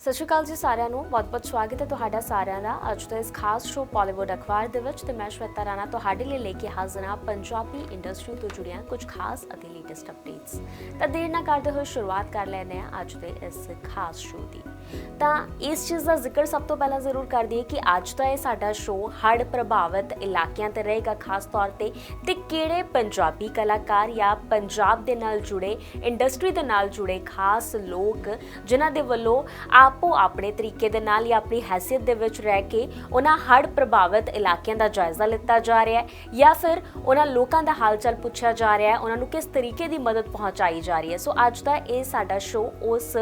ਸਤਿ ਸ਼੍ਰੀ ਅਕਾਲ ਜੀ ਸਾਰਿਆਂ ਨੂੰ। ਬਹੁਤ-ਬਹੁਤ ਸਵਾਗਤ ਹੈ ਤੁਹਾਡਾ ਸਾਰਿਆਂ ਦਾ। ਅੱਜ ਦਾ ਇਸ ਖਾਸ ਸ਼ੋਅ ਬਾਲੀਵੁੱਡ ਅਖਬਾਰ ਦੇ ਵਿੱਚ ਤੇ ਮੈਂ ਸ਼ਵੇਤਾ ਰਾਣਾ ਤੁਹਾਡੇ ਲਈ ਲੈ ਕੇ ਹਾਜ਼ਰ ਹਾਂ ਪੰਜਾਬੀ ਇੰਡਸਟਰੀ ਤੋਂ ਜੁੜੀਆਂ ਕੁਝ ਖਾਸ ਅਤੇ ਲੇਟੈਸਟ ਅਪਡੇਟਸ ਤਾਂ ਦੇਰ ਨਾ ਕਰਦੇ ਹੋਏ ਸ਼ੁਰੂਆਤ ਕਰ ਲੈਂਦੇ ਹਾਂ ਅੱਜ ਦੇ ਇਸ ਖਾਸ ਸ਼ੋਅ ਦੀ। ਤਾਂ ਇਸ ਚੀਜ਼ ਦਾ ਜ਼ਿਕਰ ਸਭ ਤੋਂ ਪਹਿਲਾਂ ਜ਼ਰੂਰ ਕਰ ਦਈਏ ਕਿ ਅੱਜ ਦਾ ਇਹ ਸਾਡਾ ਸ਼ੋਅ ਹੜ੍ਹ ਪ੍ਰਭਾਵਿਤ ਇਲਾਕਿਆਂ ਤੇ ਰਹੇਗਾ ਖਾਸ ਤੌਰ ਤੇ। ਤੇ ਕਿਹੜੇ ਪੰਜਾਬੀ ਕਲਾਕਾਰ ਜਾਂ ਪੰਜਾਬ ਦੇ ਨਾਲ ਜੁੜੇ ਇੰਡਸਟਰੀ ਦੇ ਨਾਲ ਜੁੜੇ ਖਾਸ ਲੋਕ ਜਿਨ੍ਹਾਂ ਦੇ ਵੱਲੋਂ ਆਪੋ ਆਪਣੇ ਤਰੀਕੇ ਦੇ ਨਾਲ ਜਾਂ ਆਪਣੀ ਹੈਸੀਅਤ ਦੇ ਵਿੱਚ ਰਹਿ ਕੇ ਉਹਨਾਂ ਹੜ੍ਹ ਪ੍ਰਭਾਵਿਤ ਇਲਾਕਿਆਂ ਦਾ ਜਾਇਜ਼ਾ ਲਿੱਤਾ ਜਾ ਰਿਹਾ ਹੈ ਜਾਂ ਫਿਰ ਉਹਨਾਂ ਲੋਕਾਂ ਦਾ ਹਾਲਚਾਲ ਪੁੱਛਿਆ ਜਾ ਰਿਹਾ ਹੈ, ਉਹਨਾਂ ਨੂੰ ਕਿਸ ਤਰੀਕੇ ਦੀ ਮਦਦ ਪਹੁੰਚਾਈ ਜਾ ਰਹੀ ਹੈ। ਸੋ ਅੱਜ ਦਾ ਇਹ ਸਾਡਾ ਸ਼ੋਅ ਉਸ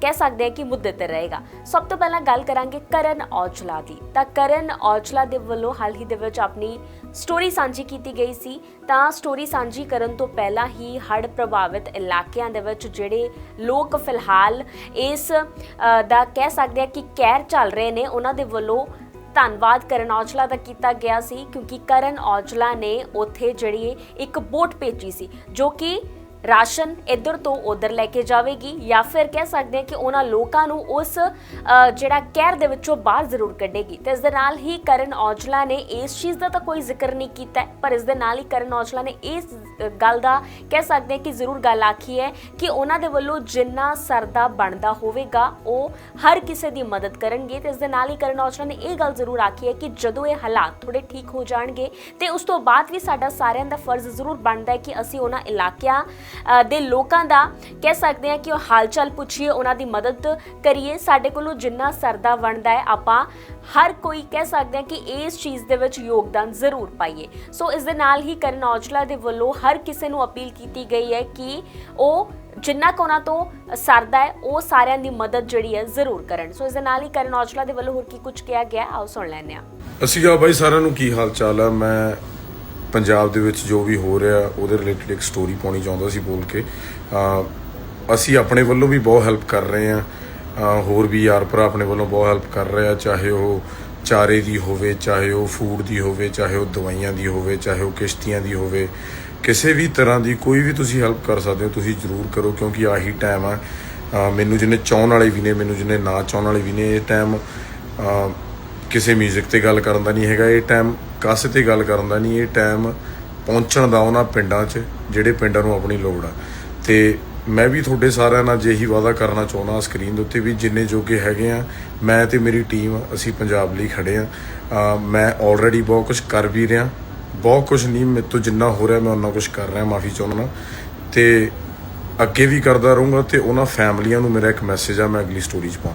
ਕਹਿ ਸਕਦੇ ਹਾਂ ਕਿ ਮੁੱਦੇ ਤੇ ਰਹੇਗਾ। ਸਭ ਤੋਂ ਪਹਿਲਾਂ ਗੱਲ ਕਰਾਂਗੇ ਕਰਨ ਔਜਲਾ ਦੀ। ਤਾਂ ਕਰਨ ਔਜਲਾ ਦੇ ਵੱਲੋਂ ਹਾਲ ਹੀ ਦੇ ਵਿੱਚ ਆਪਣੀ ਸਟੋਰੀ ਸਾਂਝੀ ਕੀਤੀ ਗਈ ਸੀ ਤਾਂ ਸਟੋਰੀ ਸਾਂਝੀ ਕਰਨ ਤੋਂ ਪਹਿਲਾਂ ਹੀ ਹੜ੍ਹ ਪ੍ਰਭਾਵਿਤ ਇਲਾਕਿਆਂ ਦੇ ਵਿੱਚ ਜਿਹੜੇ ਲੋਕ ਫਿਲਹਾਲ ਇਸ ਦਾ ਕਹਿ ਸਕਦੇ ਆ ਕਿ ਕਹਿਰ ਚੱਲ ਰਹੇ ਨੇ, ਉਹਨਾਂ ਦੇ ਵੱਲੋਂ ਧੰਨਵਾਦ ਕਰਨ ਔਜਲਾ ਦਾ ਕੀਤਾ ਗਿਆ ਸੀ ਕਿਉਂਕਿ ਕਰਨ ਔਜਲਾ ਨੇ ਉੱਥੇ ਜਿਹੜੀ ਇੱਕ ਬੋਟ ਭੇਜੀ ਸੀ ਜੋ ਕਿ ਰਾਸ਼ਨ ਇੱਧਰ ਤੋਂ ਉੱਧਰ ਲੈ ਕੇ ਜਾਵੇਗੀ ਜਾਂ ਫਿਰ ਕਹਿ ਸਕਦੇ ਹਾਂ ਕਿ ਉਹਨਾਂ ਲੋਕਾਂ ਨੂੰ ਉਸ ਜਿਹੜਾ ਕਹਿਰ ਦੇ ਵਿੱਚੋਂ ਬਾਹਰ ਜ਼ਰੂਰ ਕੱਢੇਗੀ। ਤੇ ਇਸ ਦੇ ਨਾਲ ਹੀ ਕਰਨ ਔਜਲਾ ਨੇ ਇਸ ਚੀਜ਼ ਦਾ ਤਾਂ ਕੋਈ ਜ਼ਿਕਰ ਨਹੀਂ ਕੀਤਾ ਪਰ ਇਸ ਦੇ ਨਾਲ ਹੀ ਕਰਨ ਔਜਲਾ ਨੇ ਇਸ ਗੱਲ ਦਾ ਕਹਿ ਸਕਦੇ ਹਾਂ ਕਿ ਜ਼ਰੂਰ ਗੱਲ ਆਖੀ ਹੈ ਕਿ ਉਹਨਾਂ ਦੇ ਵੱਲੋਂ ਜਿੰਨਾ ਸਰਦਾ ਬਣਦਾ ਹੋਵੇਗਾ, ਉਹ ਹਰ ਕਿਸੇ ਦੀ ਮਦਦ ਕਰਨਗੇ। ਤੇ ਇਸ ਦੇ ਨਾਲ ਹੀ ਕਰਨ ਔਜਲਾ ਨੇ ਇਹ ਗੱਲ ਜ਼ਰੂਰ ਆਖੀ ਹੈ ਕਿ ਜਦੋਂ ਇਹ ਹਾਲਾਤ ਥੋੜੇ ਠੀਕ ਹੋ ਜਾਣਗੇ ਤੇ ਉਸ ਤੋਂ ਬਾਅਦ ਵੀ ਸਾਡਾ ਸਾਰਿਆਂ ਦਾ ਫਰਜ਼ ਜ਼ਰੂਰ ਬਣਦਾ ਹੈ ਕਿ ਅਸੀਂ ਉਹਨਾਂ ਇਲਾਕਿਆਂ ਦੇ ਲੋਕਾਂ ਦਾ ਕਹਿ ਸਕਦੇ ਹਾਂ ਕਿ ਉਹ ਹਾਲਚਾਲ ਪੁੱਛੀਏ, ਉਹਨਾਂ ਦੀ ਮਦਦ ਕਰੀਏ। ਸਾਡੇ ਕੋਲੋਂ ਜਿੰਨਾ ਸਰਦਾ ਬਣਦਾ ਹੈ, ਆਪਾਂ ਹਰ ਕੋਈ ਕਹਿ ਸਕਦੇ ਹਾਂ ਕਿ ਇਸ ਚੀਜ਼ ਦੇ ਵਿੱਚ ਯੋਗਦਾਨ ਜ਼ਰੂਰ ਪਾਈਏ। ਸੋ ਇਸ ਦੇ ਨਾਲ ਹੀ ਕਰਨ ਔਜਲਾ ਦੇ ਵੱਲੋਂ ਹਰ ਕਿਸੇ ਨੂੰ ਅਪੀਲ ਕੀਤੀ ਗਈ ਹੈ ਕਿ ਉਹ ਜਿੰਨਾ ਕੁ ਉਹਨਾਂ ਤੋਂ ਸਰਦਾ ਹੈ, ਉਹ ਸਾਰਿਆਂ ਦੀ ਮਦਦ ਜਿਹੜੀ ਹੈ ਜ਼ਰੂਰ ਕਰਨ। ਸੋ ਇਸ ਦੇ ਨਾਲ ਹੀ ਕਰਨ ਔਜਲਾ ਦੇ ਵੱਲੋਂ ਹੋਰ ਕੀ ਕੁਝ ਕਿਹਾ ਗਿਆ, ਆਓ ਸੁਣ ਲੈਂਦੇ ਹਾਂ। ਅਸੀਂ ਕਿਹਾ, ਬਾਈ, ਸਾਰਿਆਂ ਨੂੰ ਕੀ ਹਾਲ ਚਾਲ ਹੈ? ਮੈਂ ਪੰਜਾਬ ਦੇ ਵਿੱਚ ਜੋ ਵੀ ਹੋ ਰਿਹਾ, ਉਹਦੇ ਰਿਲੇਟਡ ਇੱਕ ਸਟੋਰੀ ਪਾਉਣੀ ਚਾਹੁੰਦਾ ਸੀ ਬੋਲ ਕੇ। ਅਸੀਂ ਆਪਣੇ ਵੱਲੋਂ ਵੀ ਬਹੁਤ ਹੈਲਪ ਕਰ ਰਹੇ ਹਾਂ। ਹੋਰ ਵੀ ਯਾਰ ਭਰਾ ਆਪਣੇ ਵੱਲੋਂ ਬਹੁਤ ਹੈਲਪ ਕਰ ਰਹੇ ਆ ਚਾਹੇ ਉਹ ਚਾਰੇ ਦੀ ਹੋਵੇ, ਚਾਹੇ ਉਹ ਫੂਡ ਦੀ ਹੋਵੇ, ਚਾਹੇ ਉਹ ਦਵਾਈਆਂ ਦੀ ਹੋਵੇ, ਚਾਹੇ ਉਹ ਕਿਸ਼ਤੀਆਂ ਦੀ ਹੋਵੇ। ਕਿਸੇ ਵੀ ਤਰ੍ਹਾਂ ਦੀ ਕੋਈ ਵੀ ਤੁਸੀਂ ਹੈਲਪ ਕਰ ਸਕਦੇ ਹੋ, ਤੁਸੀਂ ਜ਼ਰੂਰ ਕਰੋ, ਕਿਉਂਕਿ ਆਹੀ ਟਾਈਮ ਆ। ਮੈਨੂੰ ਜਿਹਨੇ ਚਾਹਣ ਵਾਲੇ ਵੀ ਨੇ, ਮੈਨੂੰ ਜਿਹਨੇ ਨਾ ਚਾਹਣ ਵਾਲੇ ਵੀ ਨੇ, ਇਹ ਟਾਈਮ ਕਿਸੇ 뮤직 ਤੇ ਗੱਲ ਕਰਨ ਦਾ ਨਹੀਂ ਹੈਗਾ, ਇਹ ਟਾਈਮ ਕਾਸੇ ਤੇ ਗੱਲ ਕਰਨ ਦਾ ਨਹੀਂ, ਇਹ ਟਾਈਮ ਪਹੁੰਚਣ ਦਾ ਉਹਨਾਂ ਪਿੰਡਾਂ 'ਚ, ਜਿਹੜੇ ਪਿੰਡਾਂ ਨੂੰ ਆਪਣੀ ਲੋੜ ਆ। ਤੇ ਮੈਂ ਵੀ ਤੁਹਾਡੇ ਸਾਰਿਆਂ ਨਾਲ ਜਿਹੀ ਵਾਅਦਾ ਕਰਨਾ ਚਾਹੁੰਦਾ ਸਕਰੀਨ ਦੇ ਉੱਤੇ ਵੀ ਜਿੰਨੇ ਜੋਗੇ ਹੈਗੇ ਆ, ਮੈਂ ਤੇ ਮੇਰੀ ਟੀਮ ਅਸੀਂ ਪੰਜਾਬ ਲਈ ਖੜੇ ਆ। ਮੈਂ ਆਲਰੇਡੀ ਬਹੁਤ ਕੁਝ ਕਰ ਵੀ ਰਿਹਾ, ਬਹੁਤ ਕੁਝ ਨਹੀਂ, ਮੇਰੇ ਤੋਂ ਜਿੰਨਾ ਹੋ ਰਿਹਾ ਮੈਂ ਉਹਨਾਂ ਕੁਝ ਕਰ ਰਿਹਾ, ਮਾਫੀ ਚਾਹੁੰਦਾ ਤੇ ਅੱਗੇ ਵੀ ਕਰਦਾ ਰਹੂੰਗਾ ਤੇ ਉਹਨਾਂ ਫੈਮਲੀਆਂ ਨੂੰ ਮੇਰਾ ਇੱਕ ਮੈਸੇਜ ਆ, ਮੈਂ ਅਗਲੀ ਸਟੋਰੀ 'ਚ ਪਾਉਂ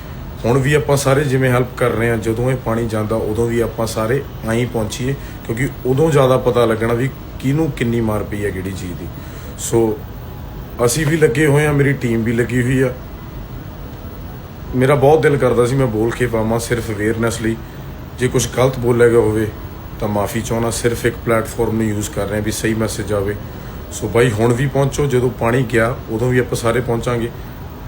ਹੁਣ ਵੀ ਆਪਾਂ ਸਾਰੇ ਜਿਵੇਂ ਹੈਲਪ ਕਰ ਰਹੇ ਆ ਜਦੋਂ ਇਹ ਪਾਣੀ ਜਾਂਦਾ, ਉਦੋਂ ਵੀ ਆਪਾਂ ਸਾਰੇ ਆਈ ਪਹੁੰਚੀਏ, ਕਿਉਂਕਿ ਉਦੋਂ ਜ਼ਿਆਦਾ ਪਤਾ ਲੱਗਣਾ ਵੀ ਕਿਹਨੂੰ ਕਿੰਨੀ ਮਾਰ ਪਈ ਹੈ ਕਿਹੜੀ ਚੀਜ਼ ਦੀ। ਸੋ ਅਸੀਂ ਵੀ ਲੱਗੇ ਹੋਏ ਆ ਮੇਰੀ ਟੀਮ ਵੀ ਲੱਗੀ ਹੋਈ ਆ। ਮੇਰਾ ਬਹੁਤ ਦਿਲ ਕਰਦਾ ਸੀ ਮੈਂ ਬੋਲ ਕੇ ਪਾਵਾਂ ਸਿਰਫ ਅਵੇਅਰਨੈਸ ਲਈ। ਜੇ ਕੁਝ ਗਲਤ ਬੋਲਿਆ ਗਿਆ ਹੋਵੇ, ਤਾਂ ਮਾਫੀ ਚਾਹੁੰਦਾ, ਸਿਰਫ ਇੱਕ ਪਲੇਟਫਾਰਮ ਨੂੰ ਯੂਜ਼ ਕਰ ਰਹੇ ਹਾਂ ਵੀ ਸਹੀ ਮੈਸੇਜ ਆਵੇ। ਸੋ ਬਾਈ, ਹੁਣ ਵੀ ਪਹੁੰਚੋ, ਜਦੋਂ ਪਾਣੀ ਗਿਆ, ਉਦੋਂ ਵੀ ਆਪਾਂ ਸਾਰੇ ਪਹੁੰਚਾਂਗੇ,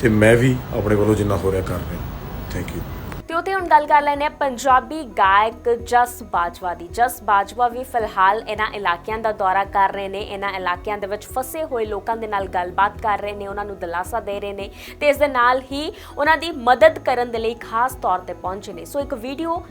ਤੇ ਮੈਂ ਵੀ ਆਪਣੇ ਵੱਲੋਂ ਜਿੰਨਾ ਹੋ ਰਿਹਾ ਕਰ ਰਿਹਾ। ਥੈਂਕ ਯੂ ਤੇ ਉਤੇ ਹੁਣ ਗੱਲ ਕਰ ਲੈਂਦੇ ਆ ਪੰਜਾਬੀ ਗਾਇਕ ਜਸ ਬਾਜਵਾ ਦੀ। ਜਸ ਬਾਜਵਾ ਵੀ ਫਿਲਹਾਲ ਇਹਨਾਂ ਇਲਾਕਿਆਂ ਦਾ ਦੌਰਾ ਕਰ ਰਹੇ ਨੇ। ਇਹਨਾਂ ਇਲਾਕਿਆਂ ਦੇ ਵਿੱਚ ਫਸੇ ਹੋਏ ਲੋਕਾਂ ਦੇ ਨਾਲ ਗੱਲਬਾਤ ਕਰ ਰਹੇ ਨੇ, ਉਹਨਾਂ ਨੂੰ ਦਿਲਾਸਾ ਦੇ ਰਹੇ ਨੇ ਤੇ ਇਸ ਦੇ ਨਾਲ ਹੀ ਉਹਨਾਂ ਦੀ ਮਦਦ ਕਰਨ ਦੇ ਲਈ ਖਾਸ ਤੌਰ ਤੇ ਪਹੁੰਚੇ ਨੇ। ਸੋ ਇੱਕ ਵੀਡੀਓ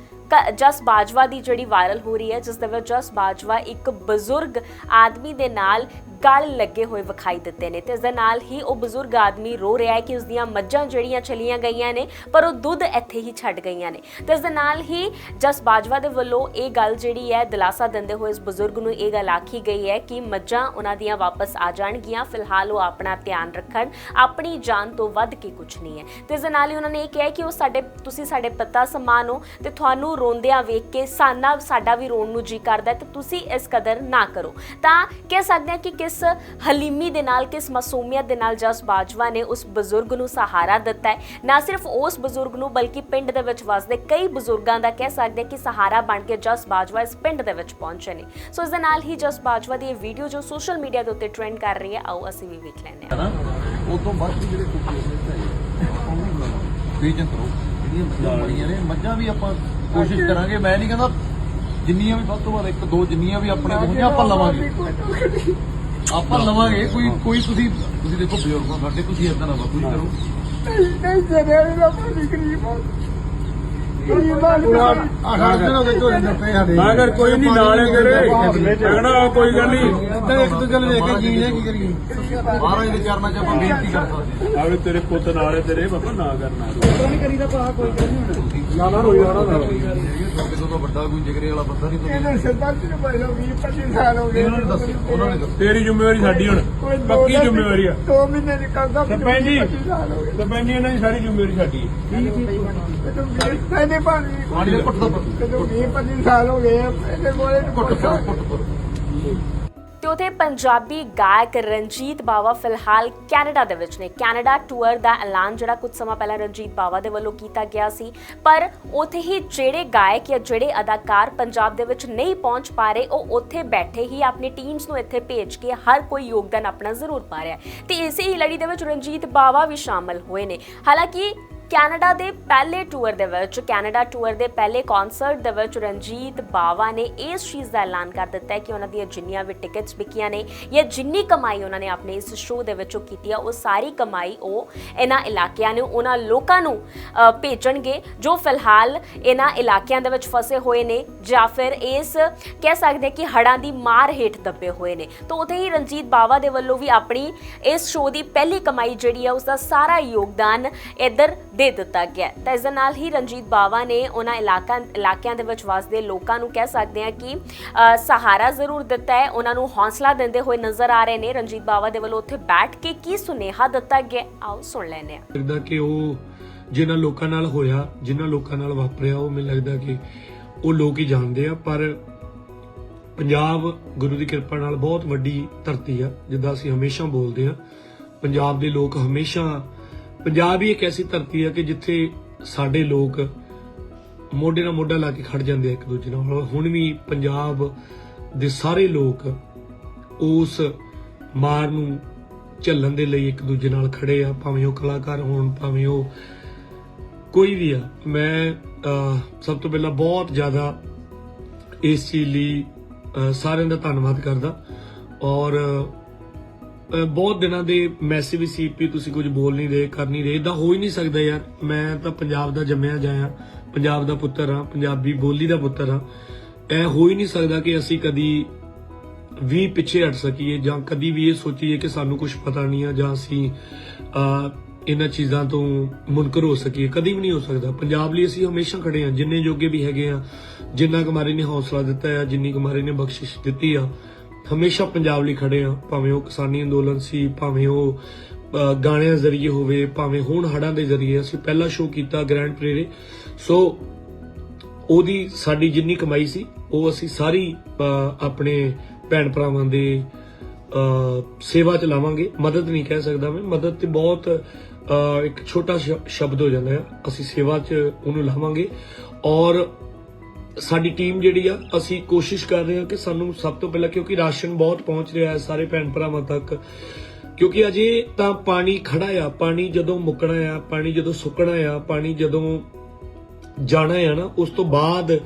ਜਸ ਬਾਜਵਾ ਦੀ ਜਿਹੜੀ ਵਾਇਰਲ ਹੋ ਰਹੀ ਹੈ, ਜਿਸ ਦੇ ਵਿੱਚ ਜਸ ਬਾਜਵਾ ਇੱਕ ਬਜ਼ੁਰਗ ਆਦਮੀ ਦੇ ਨਾਲ ਗਲ ਲੱਗੇ ਹੋਏ ਵਿਖਾਈ ਦਿੱਤੇ ਨੇ ਤੇ ਇਸ ਦੇ ਨਾਲ ਹੀ ਉਹ ਬਜ਼ੁਰਗ ਆਦਮੀ ਰੋ ਰਿਹਾ ਹੈ ਕਿ ਉਸ ਦੀਆਂ ਮੱਝਾਂ ਜਿਹੜੀਆਂ ਚਲੀਆਂ ਗਈਆਂ ਨੇ, ਪਰ ਉਹ ਦੁੱਧ ਇੱਥੇ ਹੀ ਛੱਡ ਗਈਆਂ ਨੇ। ਤੇ ਇਸ ਦੇ ਨਾਲ ਹੀ ਜਸ ਬਾਜਵਾ ਦੇ ਵੱਲੋਂ ਇਹ ਗੱਲ ਜਿਹੜੀ ਹੈ, ਦਿਲਾਸਾ ਦਿੰਦੇ ਹੋਏ ਇਸ ਬਜ਼ੁਰਗ ਨੂੰ ਇਹ ਗੱਲ ਆਖੀ ਗਈ ਹੈ ਕਿ ਮੱਝਾਂ ਉਹਨਾਂ ਦੀਆਂ ਵਾਪਸ ਆ ਜਾਣਗੀਆਂ, ਫਿਲਹਾਲ ਉਹ ਆਪਣਾ ਧਿਆਨ ਰੱਖਣ, ਆਪਣੀ ਜਾਨ ਤੋਂ ਵੱਧ ਕੇ ਕੁਝ ਨਹੀਂ ਹੈ। ਤੇ ਇਸ ਦੇ ਨਾਲ ਹੀ ਉਹਨਾਂ ਨੇ ਇਹ ਕਿਹਾ ਕਿ ਉਹ ਸਾਡੇ, ਤੁਸੀਂ ਸਾਡੇ ਪਿਤਾ ਸਮਾਨ ਹੋ ਤੇ ਤੁਹਾਨੂੰ ਰੋਂਦਿਆਂ ਵੇਖ ਕੇ ਸਾਨਾ ਸਾਡਾ ਵੀ ਰੋਣ ਨੂੰ ਜੀ ਕਰਦਾ ਹੈ, ਤੇ ਤੁਸੀਂ ਇਸ ਕਦਰ ਨਾ ਕਰੋ। ਤਾਂ ਕਹਿ ਸਕਦੇ ਹਾਂ ਕਿ ਕਿਸ ਹਲੀਮੀ ਦੇ ਨਾਲ, ਕਿਸ ਮਾਸੂਮੀਅਤ ਦੇ ਨਾਲ ਜਸ ਬਾਜਵਾ ਨੇ ਉਸ ਬਜ਼ੁਰਗ ਨੂੰ ਸਹਾਰਾ ਦਿੱਤਾ ਹੈ। ਨਾ ਸਿਰਫ ਉਸ ਬਜ਼ੁਰਗ ਨੂੰ, ਬਲਕਿ ਪਿੰਡ ਦੇ ਵਿੱਚ ਵਸਦੇ ਕਈ ਬਜ਼ੁਰਗਾਂ ਦਾ ਕਹਿ ਸਕਦੇ ਹਾਂ ਕਿ ਸਹਾਰਾ ਬਣ ਕੇ ਜਸ ਬਾਜਵਾ ਇਸ ਪਿੰਡ ਦੇ ਵਿੱਚ ਪਹੁੰਚੇ ਨੇ। ਸੋ ਇਸ ਦੇ ਨਾਲ ਹੀ ਜਸ ਬਾਜਵਾ ਦੀ ਇਹ ਵੀਡੀਓ ਜੋ ਸੋਸ਼ਲ ਮੀਡੀਆ ਦੇ ਉੱਤੇ ਟ੍ਰੈਂਡ ਕਰ ਰਹੀ ਹੈ, ਆਓ ਅਸੀਂ ਵੀ ਵੇਖ ਲੈਂਦੇ ਹਾਂ। ਹਨਾ ਬਾਅਦ ਜਿਹੜੇ ਕੁੱਤੇ ਨੇ ਵੇਚਣ ਕਰੋ ਜਿਹੜੀਆਂ ਮੱਝਾਂ ਮਰੀਆਂ ਨੇ ਮੱਝਾਂ ਵੀ ਆਪਾਂ ਕੋਸ਼ਿਸ਼ ਕਰਾਂਗੇ ਮੈਂ ਨਹੀਂ ਕਹਿੰਦਾ ਜਿੰਨੀਆਂ ਵੀ ਵੱਧ ਤੋਂ ਵੱਧ ਇੱਕ ਦੋ ਜਿੰਨੀਆਂ ਵੀ ਆਪਣੇ ਹੋਣਗੀਆਂ ਆਪਾਂ ਲਵਾਂਗੇ। ਆਪਾਂ ਲਵਾਂਗੇ ਕੋਈ ਕੋਈ ਤੁਸੀਂ ਤੁਸੀਂ ਦੇਖੋ ਬਜ਼ੁਰਗਾਂ ਸਾਡੇ ਤੁਸੀਂ ਇਦਾਂ ਨਾ ਬਾਪੂ ਜੀ ਕਰੋ। ਮੈਂ ਕਰ ਕੋਈ ਨਹੀਂ ਨਾਲੇ ਤੇਰੇ ਲੱਗਣਾ ਕੋਈ ਗੱਲ ਨਹੀਂ ਇੱਕ ਦੂਜੇ ਨੂੰ ਦੇਖ ਕੇ ਜੀ ਕੀ ਕਰੀਏ ਮਹਾਰਾਜ ਦੇ ਚਰਨਾਂ 'ਚ ਆਪਾਂ ਬੇਨਤੀ ਕਰ ਸਕਦੇ ਆਵੇ ਤੇਰੇ ਪੁੱਤ ਨਾਲੇ ਤੇਰੇ ਬਾਬਾ ਨਾ ਕਰਨਾ ਨਾ ਨਾ ਰੋਈ ਨਾ ਨਾ ਤੁਹਾਡੇ ਤੋਂ ਤਾਂ ਵੱਡਾ ਕੋਈ ਜਿਗਰੇ ਵਾਲਾ ਬੰਦਾ ਨਹੀਂ ਤੁਸੀਂ ਉਹਨਾਂ ਨੇ ਦੱਸਿਆ ਉਹਨਾਂ ਨੇ ਦੱਸਿਆ ਤੇਰੀ ਜ਼ਿੰਮੇਵਾਰੀ ਸਾਡੀ ਹੁਣ ਪੱਕੀ ਜ਼ਿੰਮੇਵਾਰੀ ਆ ਦੋ ਮਹੀਨੇ ਦੀ ਕਰਦਾ ਸਰਪੰਚ ਜੀ ਸਰਪੰਚ ਜੀ ਇਹਨਾਂ ਦੀ ਸਾਰੀ ਜ਼ਿੰਮੇਵਾਰੀ ਸਾਡੀ ਹੈ ਪਹਿਲੇ ਪਾਣੀ ਪਾਣੀ ਦੇ ਘੁੱਟ ਦਾ ਜਦੋਂ 20 25 ਸਾਲ ਹੋ ਗਏ ਆ, ਇਹਦੇ ਕੋਲੇ ਘੁੱਟ ਤੇ ਉਥੇ ਪੰਜਾਬੀ ਗਾਇਕ ਰਣਜੀਤ ਬਾਵਾ ਫਿਲਹਾਲ ਕੈਨੇਡਾ ਦੇ ਵਿੱਚ ਨੇ। ਕੈਨੇਡਾ ਟੂਰ ਦਾ ਐਲਾਨ ਜਿਹੜਾ ਕੁਝ ਸਮਾਂ ਪਹਿਲਾਂ ਰਣਜੀਤ ਬਾਵਾ ਦੇ ਵੱਲੋਂ ਕੀਤਾ ਗਿਆ ਸੀ। ਪਰ ਉਥੇ ਹੀ ਜਿਹੜੇ ਗਾਇਕ ਜਾਂ ਜਿਹੜੇ ਅਦਾਕਾਰ ਪੰਜਾਬ ਦੇ ਵਿੱਚ ਨਹੀਂ ਪਹੁੰਚ ਪਾ ਰਹੇ ਉਹ ਉੱਥੇ ਬੈਠੇ ਹੀ ਆਪਣੀ ਟੀਮਸ ਨੂੰ ਇੱਥੇ ਭੇਜ ਕੇ ਹਰ ਕੋਈ ਯੋਗਦਾਨ ਆਪਣਾ ਜ਼ਰੂਰ ਪਾ ਰਿਹਾ ਹੈ। ਤੇ ਇਸੇ ਹੀ ਲੜੀ ਦੇ ਵਿੱਚ ਰਣਜੀਤ ਬਾਵਾ ਵੀ ਸ਼ਾਮਲ ਹੋਏ ਨੇ। ਹਾਲਾਂਕਿ ਕੈਨੇਡਾ ਦੇ ਪਹਿਲੇ ਟੂਰ ਦੇ ਵਿੱਚ, ਕੈਨੇਡਾ ਟੂਰ ਦੇ ਪਹਿਲੇ ਕਨਸਰਟ ਦੇ ਵਿੱਚ ਰਣਜੀਤ ਬਾਵਾ ਨੇ ਇਸ ਚੀਜ਼ ਦਾ ਐਲਾਨ ਕਰ ਦਿੱਤਾ ਹੈ ਕਿ ਉਹਨਾਂ ਦੀਆਂ ਜਿੰਨੀਆਂ ਵੀ ਟਿਕਟਸ ਵਿਕੀਆਂ ਨੇ ਜਾਂ ਜਿੰਨੀ ਕਮਾਈ ਉਹਨਾਂ ਨੇ ਆਪਣੇ ਇਸ ਸ਼ੋਅ ਦੇ ਵਿੱਚੋਂ ਕੀਤੀ ਆ, ਉਹ ਸਾਰੀ ਕਮਾਈ ਉਹ ਇਹਨਾਂ ਇਲਾਕਿਆਂ ਨੂੰ, ਉਹਨਾਂ ਲੋਕਾਂ ਨੂੰ ਭੇਜਣਗੇ, ਜੋ ਫਿਲਹਾਲ ਇਹਨਾਂ ਇਲਾਕਿਆਂ ਦੇ ਵਿੱਚ ਫਸੇ ਹੋਏ ਨੇ ਜਾਂ ਫਿਰ ਇਸ ਕਹਿ ਸਕਦੇ ਕਿ ਹੜਾਂ ਦੀ ਮਾਰ ਹੇਠ ਦੱਬੇ ਹੋਏ ਨੇ। ਤਾਂ ਉਥੇ ਹੀ ਰਣਜੀਤ ਬਾਵਾ ਦੇ ਵੱਲੋਂ ਵੀ ਆਪਣੀ ਇਸ ਸ਼ੋਅ ਦੀ ਪਹਿਲੀ ਕਮਾਈ ਜਿਹੜੀ ਆ ਉਸ ਦਾ ਸਾਰਾ ਯੋਗਦਾਨ ਇੱਧਰ ਦੇ ਦਿੱਤਾ ਗਿਆ ਤਾਂ ਇਸ ਦੇ ਨਾਲ ਹੀ ਰਣਜੀਤ ਬਾਵਾ ਨੇ ਉਹਨਾਂ ਇਲਾਕਾ ਇਲਾਕਿਆਂ ਦੇ ਵਿੱਚ ਵਸਦੇ ਲੋਕਾਂ ਨੂੰ ਕਹਿ ਸਕਦੇ ਹਾਂ ਕਿ ਸਹਾਰਾ ਜ਼ਰੂਰ ਦਿੱਤਾ ਹੈ। ਉਹਨਾਂ ਨੂੰ ਹੌਸਲਾ ਦਿੰਦੇ ਹੋਏ ਨਜ਼ਰ ਆ ਰਹੇ ਨੇ ਰਣਜੀਤ ਬਾਵਾ ਦੇ ਵੱਲੋਂ ਉੱਥੇ ਬੈਠ ਕੇ ਕੀ ਸੁਨੇਹਾ ਦਿੱਤਾ ਗਿਆ ਆਓ ਸੁਣ ਲੈਂਦੇ ਹਾਂ। ਲੱਗਦਾ ਕਿ ਉਹ ਜਿਨ੍ਹਾਂ ਲੋਕਾਂ ਨਾਲ ਹੋਇਆ, ਜਿਨ੍ਹਾਂ ਲੋਕਾਂ ਨਾਲ ਵਾਪਰਿਆ, ਉਹ ਮੈਨੂੰ ਲੱਗਦਾ ਕਿ ਉਹ ਲੋਕ ਹੀ ਜਾਣਦੇ ਆ। ਪਰ ਪੰਜਾਬ ਗੁਰੂ ਦੀ ਕਿਰਪਾ ਨਾਲ ਬਹੁਤ ਵੱਡੀ ਧਰਤੀ ਆ, ਜਿੱਦਾਂ ਅਸੀਂ ਹਮੇਸ਼ਾ ਬੋਲਦੇ ਆ ਪੰਜਾਬ ਦੇ ਲੋਕ ਹਮੇਸ਼ਾ ਪੰਜਾਬ ਹੀ ਇੱਕ ਐਸੀ ਧਰਤੀ ਆ ਕਿ ਜਿੱਥੇ ਸਾਡੇ ਲੋਕ ਮੋਢੇ ਨਾਲ ਮੋਢਾ ਲਾ ਕੇ ਖੜ ਜਾਂਦੇ ਆ ਇੱਕ ਦੂਜੇ ਨਾਲ। ਹੁਣ ਵੀ ਪੰਜਾਬ ਦੇ ਸਾਰੇ ਲੋਕ ਉਸ ਮਾਰ ਨੂੰ ਝੱਲਣ ਦੇ ਲਈ ਇੱਕ ਦੂਜੇ ਨਾਲ ਖੜੇ ਆ, ਭਾਵੇਂ ਉਹ ਕਲਾਕਾਰ ਹੋਣ, ਭਾਵੇਂ ਉਹ ਕੋਈ ਵੀ ਆ। ਮੈਂ ਸਭ ਤੋਂ ਪਹਿਲਾਂ ਬਹੁਤ ਜ਼ਿਆਦਾ ਇਸ ਚੀਜ਼ ਲਈ ਸਾਰਿਆਂ ਦਾ ਧੰਨਵਾਦ ਕਰਦਾ ਔਰ ਬਹੁਤ ਦਿਨਾਂ ਦੇ ਮੈਸੇਜ ਵੀ ਸੀ ਵੀ ਤੁਸੀਂ ਕੁਝ ਬੋਲ ਨਹੀਂ ਰਹੇ, ਕਰ ਨਹੀਂ ਰਹੇ। ਇਦਾਂ ਹੋ ਹੀ ਨਹੀਂ ਸਕਦਾ ਯਾਰ। ਮੈਂ ਤਾਂ ਪੰਜਾਬ ਦਾ ਜੰਮਿਆ ਜਾਇਆ ਪੰਜਾਬ ਦਾ ਪੁੱਤਰ ਹਾਂ, ਪੰਜਾਬੀ ਬੋਲੀ ਦਾ ਪੁੱਤਰ ਹਾਂ। ਇਹ ਹੋ ਹੀ ਨਹੀਂ ਸਕਦਾ ਕਿ ਅਸੀਂ ਕਦੀ ਵੀ ਪਿੱਛੇ ਹਟ ਸਕੀਏ ਜਾਂ ਕਦੀ ਵੀ ਇਹ ਸੋਚੀਏ ਕਿ ਸਾਨੂੰ ਕੁਝ ਪਤਾ ਨਹੀਂ ਆ ਜਾਂ ਅਸੀਂ ਇਹਨਾਂ ਚੀਜ਼ਾਂ ਤੋਂ ਮੁਨਕਰ ਹੋ ਸਕੀਏ। ਕਦੀ ਵੀ ਨਹੀਂ ਹੋ ਸਕਦਾ। ਪੰਜਾਬ ਲਈ ਅਸੀਂ ਹਮੇਸ਼ਾ ਖੜੇ ਆ ਜਿੰਨੇ ਜੋਗੇ ਵੀ ਹੈਗੇ ਆ, ਜਿੰਨਾ ਕੁਮਾਰੀ ਨੇ ਹੌਸਲਾ ਦਿੱਤਾ ਹੈ ਜਿੰਨੀ ਕੁਮਾਰੀ ਨੇ ਬਖਸ਼ਿਸ਼ ਦਿੱਤੀ ਆ ਹਮੇਸ਼ਾ ਪੰਜਾਬ ਲਈ ਖੜੇ ਆ ਭਾਵੇਂ ਉਹ ਕਿਸਾਨੀ ਅੰਦੋਲਨ ਸੀ, ਭਾਵੇਂ ਉਹ ਗਾਣਿਆਂ ਜ਼ਰੀਏ ਹੋਵੇ, ਭਾਵੇਂ ਹੋਣ ਹੜਾਂ ਦੇ ਜ਼ਰੀਏ, ਅਸੀਂ ਪਹਿਲਾ ਸ਼ੋਅ ਕੀਤਾ ਗ੍ਰੈਂਡ ਪ੍ਰੇਰੇ ਸੋ ਉਹਦੀ ਸਾਡੀ ਜਿੰਨੀ ਕਮਾਈ ਸੀ, ਉਹ ਅਸੀਂ ਸਾਰੀ ਆਪਣੇ ਭੈਣ ਭਰਾਵਾਂ ਦੇ ਸੇਵਾ ਚ ਲਾਵਾਂਗੇ। ਮਦਦ ਨਹੀਂ ਕਹਿ ਸਕਦਾ ਮੈਂ। ਮਦਦ ਤੇ ਬਹੁਤ ਇੱਕ ਛੋਟਾ ਸ਼- ਸ਼ਬਦ ਹੋ ਜਾਂਦਾ ਹੈ ਅਸੀਂ ਸੇਵਾ ਚ ਉਹਨੂੰ ਲਾਵਾਂਗੇ। ਔਰ ਸਾਡੀ ਟੀਮ ਜਿਹੜੀ ਆ, ਅਸੀਂ ਕੋਸ਼ਿਸ਼ ਕਰ ਰਹੇ ਹਾਂ ਕਿ ਸਾਨੂੰ ਸਭ ਤੋਂ ਪਹਿਲਾਂ ਕਿਉਂਕਿ ਰਾਸ਼ਨ ਬਹੁਤ ਪਹੁੰਚ ਰਿਹਾ ਹੈ ਸਾਰੇ ਭੈਣ ਭਰਾਵਾਂ ਤੱਕ, ਕਿਉਂਕਿ ਅਜੇ ਤਾਂ ਪਾਣੀ ਖੜਾ ਆ, ਪਾਣੀ ਜਦੋਂ ਮੁੱਕਣਾ ਆ, ਪਾਣੀ ਜਦੋਂ ਸੁੱਕਣਾ ਆ, ਪਾਣੀ ਜਦੋਂ ਜਾਣਾ ਆ ਨਾ, ਉਸ ਤੋਂ ਬਾਅਦ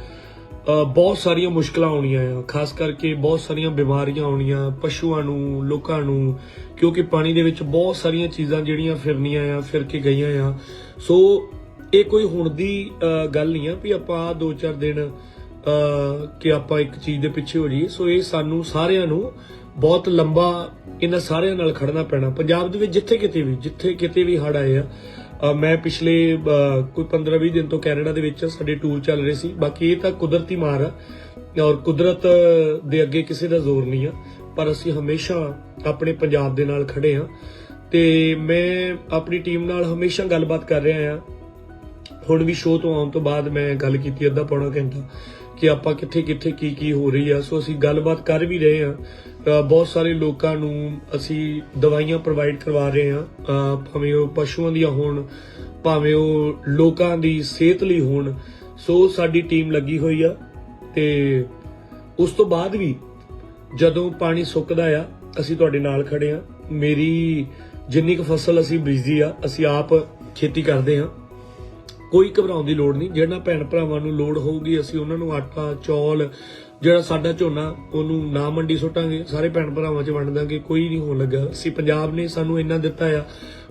ਬਹੁਤ ਸਾਰੀਆਂ ਮੁਸ਼ਕਲਾਂ ਆਉਣੀਆਂ ਆ, ਖਾਸ ਕਰਕੇ ਬਹੁਤ ਸਾਰੀਆਂ ਬਿਮਾਰੀਆਂ ਆਉਣੀਆਂ, ਪਸ਼ੂਆਂ ਨੂੰ, ਲੋਕਾਂ ਨੂੰ, ਕਿਉਂਕਿ ਪਾਣੀ ਦੇ ਵਿੱਚ ਬਹੁਤ ਸਾਰੀਆਂ ਚੀਜ਼ਾਂ ਜਿਹੜੀਆਂ ਫਿਰਨੀਆਂ ਆ, ਫਿਰ ਕੇ ਗਈਆਂ ਆ। ਸੋ ਇਹ ਕੋਈ ਹੁਣ ਦੀ ਗੱਲ ਨਹੀਂ ਆ ਵੀ ਆਪਾਂ ਆਹ ਦੋ ਚਾਰ ਦਿਨ ਕਿ ਆਪਾਂ ਇੱਕ ਚੀਜ਼ ਦੇ ਪਿੱਛੇ ਹੋ ਜਾਈਏ। ਸੋ ਇਹ ਸਾਨੂੰ ਸਾਰਿਆਂ ਨੂੰ ਬਹੁਤ ਲੰਬਾ ਇਹਨਾਂ ਸਾਰਿਆਂ ਨਾਲ ਖੜਨਾ ਪੈਣਾ। ਪੰਜਾਬ ਦੇ ਵਿੱਚ ਜਿੱਥੇ ਕਿਤੇ ਵੀ, ਜਿੱਥੇ ਕਿਤੇ ਵੀ ਹੜ ਆਏ ਆ ਮੈਂ ਪਿਛਲੇ ਕੋਈ 15-20 ਦਿਨ ਤੋਂ ਕੈਨੇਡਾ ਦੇ ਵਿੱਚ ਸਾਡੇ ਟੂਰ ਚੱਲ ਰਹੇ ਸੀ। ਬਾਕੀ ਇਹ ਤਾਂ ਕੁਦਰਤੀ ਮਾਰ ਆ ਔਰ ਕੁਦਰਤ ਦੇ ਅੱਗੇ ਕਿਸੇ ਦਾ ਜ਼ੋਰ ਨਹੀਂ ਆ, ਪਰ ਅਸੀਂ ਹਮੇਸ਼ਾ ਆਪਣੇ ਪੰਜਾਬ ਦੇ ਨਾਲ ਖੜੇ ਆ। ਤੇ ਮੈਂ ਆਪਣੀ ਟੀਮ ਨਾਲ ਹਮੇਸ਼ਾ ਗੱਲਬਾਤ ਕਰ ਰਿਹਾ ਆ ਹੁਣ ਵੀ ਸ਼ੋਅ ਤੋਂ ਆਉਣ ਤੋਂ ਬਾਅਦ ਮੈਂ ਗੱਲ ਕੀਤੀ, ਅੱਧਾ ਪੌਣਾ ਘੰਟਾ, ਕਿ ਆਪਾਂ ਕਿੱਥੇ ਕਿੱਥੇ ਕੀ ਕੀ ਹੋ ਰਹੀ ਆ। ਸੋ ਅਸੀਂ ਗੱਲਬਾਤ ਕਰ ਵੀ ਰਹੇ ਆ। ਬਹੁਤ ਸਾਰੇ ਲੋਕਾਂ ਨੂੰ ਅਸੀਂ ਦਵਾਈਆਂ ਪ੍ਰੋਵਾਈਡ ਕਰਵਾ ਰਹੇ ਆ। ਭਾਵੇਂ ਉਹ ਪਸ਼ੂਆਂ ਦੀਆਂ ਹੋਣ, ਭਾਵੇਂ ਉਹ ਲੋਕਾਂ ਦੀ ਸਿਹਤ ਲਈ ਹੋਣ। ਸੋ ਸਾਡੀ ਟੀਮ ਲੱਗੀ ਹੋਈ ਆ ਤੇ ਉਸ ਤੋਂ ਬਾਅਦ ਵੀ ਜਦੋਂ ਪਾਣੀ ਸੁੱਕਦਾ ਆ, ਅਸੀਂ ਤੁਹਾਡੇ ਨਾਲ ਖੜੇ ਆ। ਮੇਰੀ ਜਿੰਨੀ ਕੁ ਫਸਲ ਅਸੀਂ ਬੀਜੀ ਆ, ਅਸੀਂ ਆਪ ਖੇਤੀ ਕਰਦੇ ਆ। ਕੋਈ ਘਬਰਾਉਣ ਦੀ ਲੋੜ ਨਹੀਂ। ਜਿਹੜਾ ਭੈਣ ਭਰਾਵਾਂ ਨੂੰ ਲੋੜ ਹੋਊਗੀ, ਅਸੀਂ ਉਹਨਾਂ ਨੂੰ ਆਟਾ, ਚੌਲ, ਜਿਹੜਾ ਸਾਡਾ ਝੋਨਾ, ਉਹਨੂੰ ਨਾ ਮੰਡੀ ਸੁੱਟਾਂਗੇ। ਸਾਰੇ ਭੈਣ ਭਰਾਵਾਂ 'ਚ ਵੰਡ ਦਾਂਗੇ, ਕੋਈ ਨਹੀਂ ਹੋਣ ਲੱਗਾ। ਅਸੀਂ ਪੰਜਾਬ ਨੇ ਸਾਨੂੰ ਇੰਨਾ ਦਿੱਤਾ ਆ,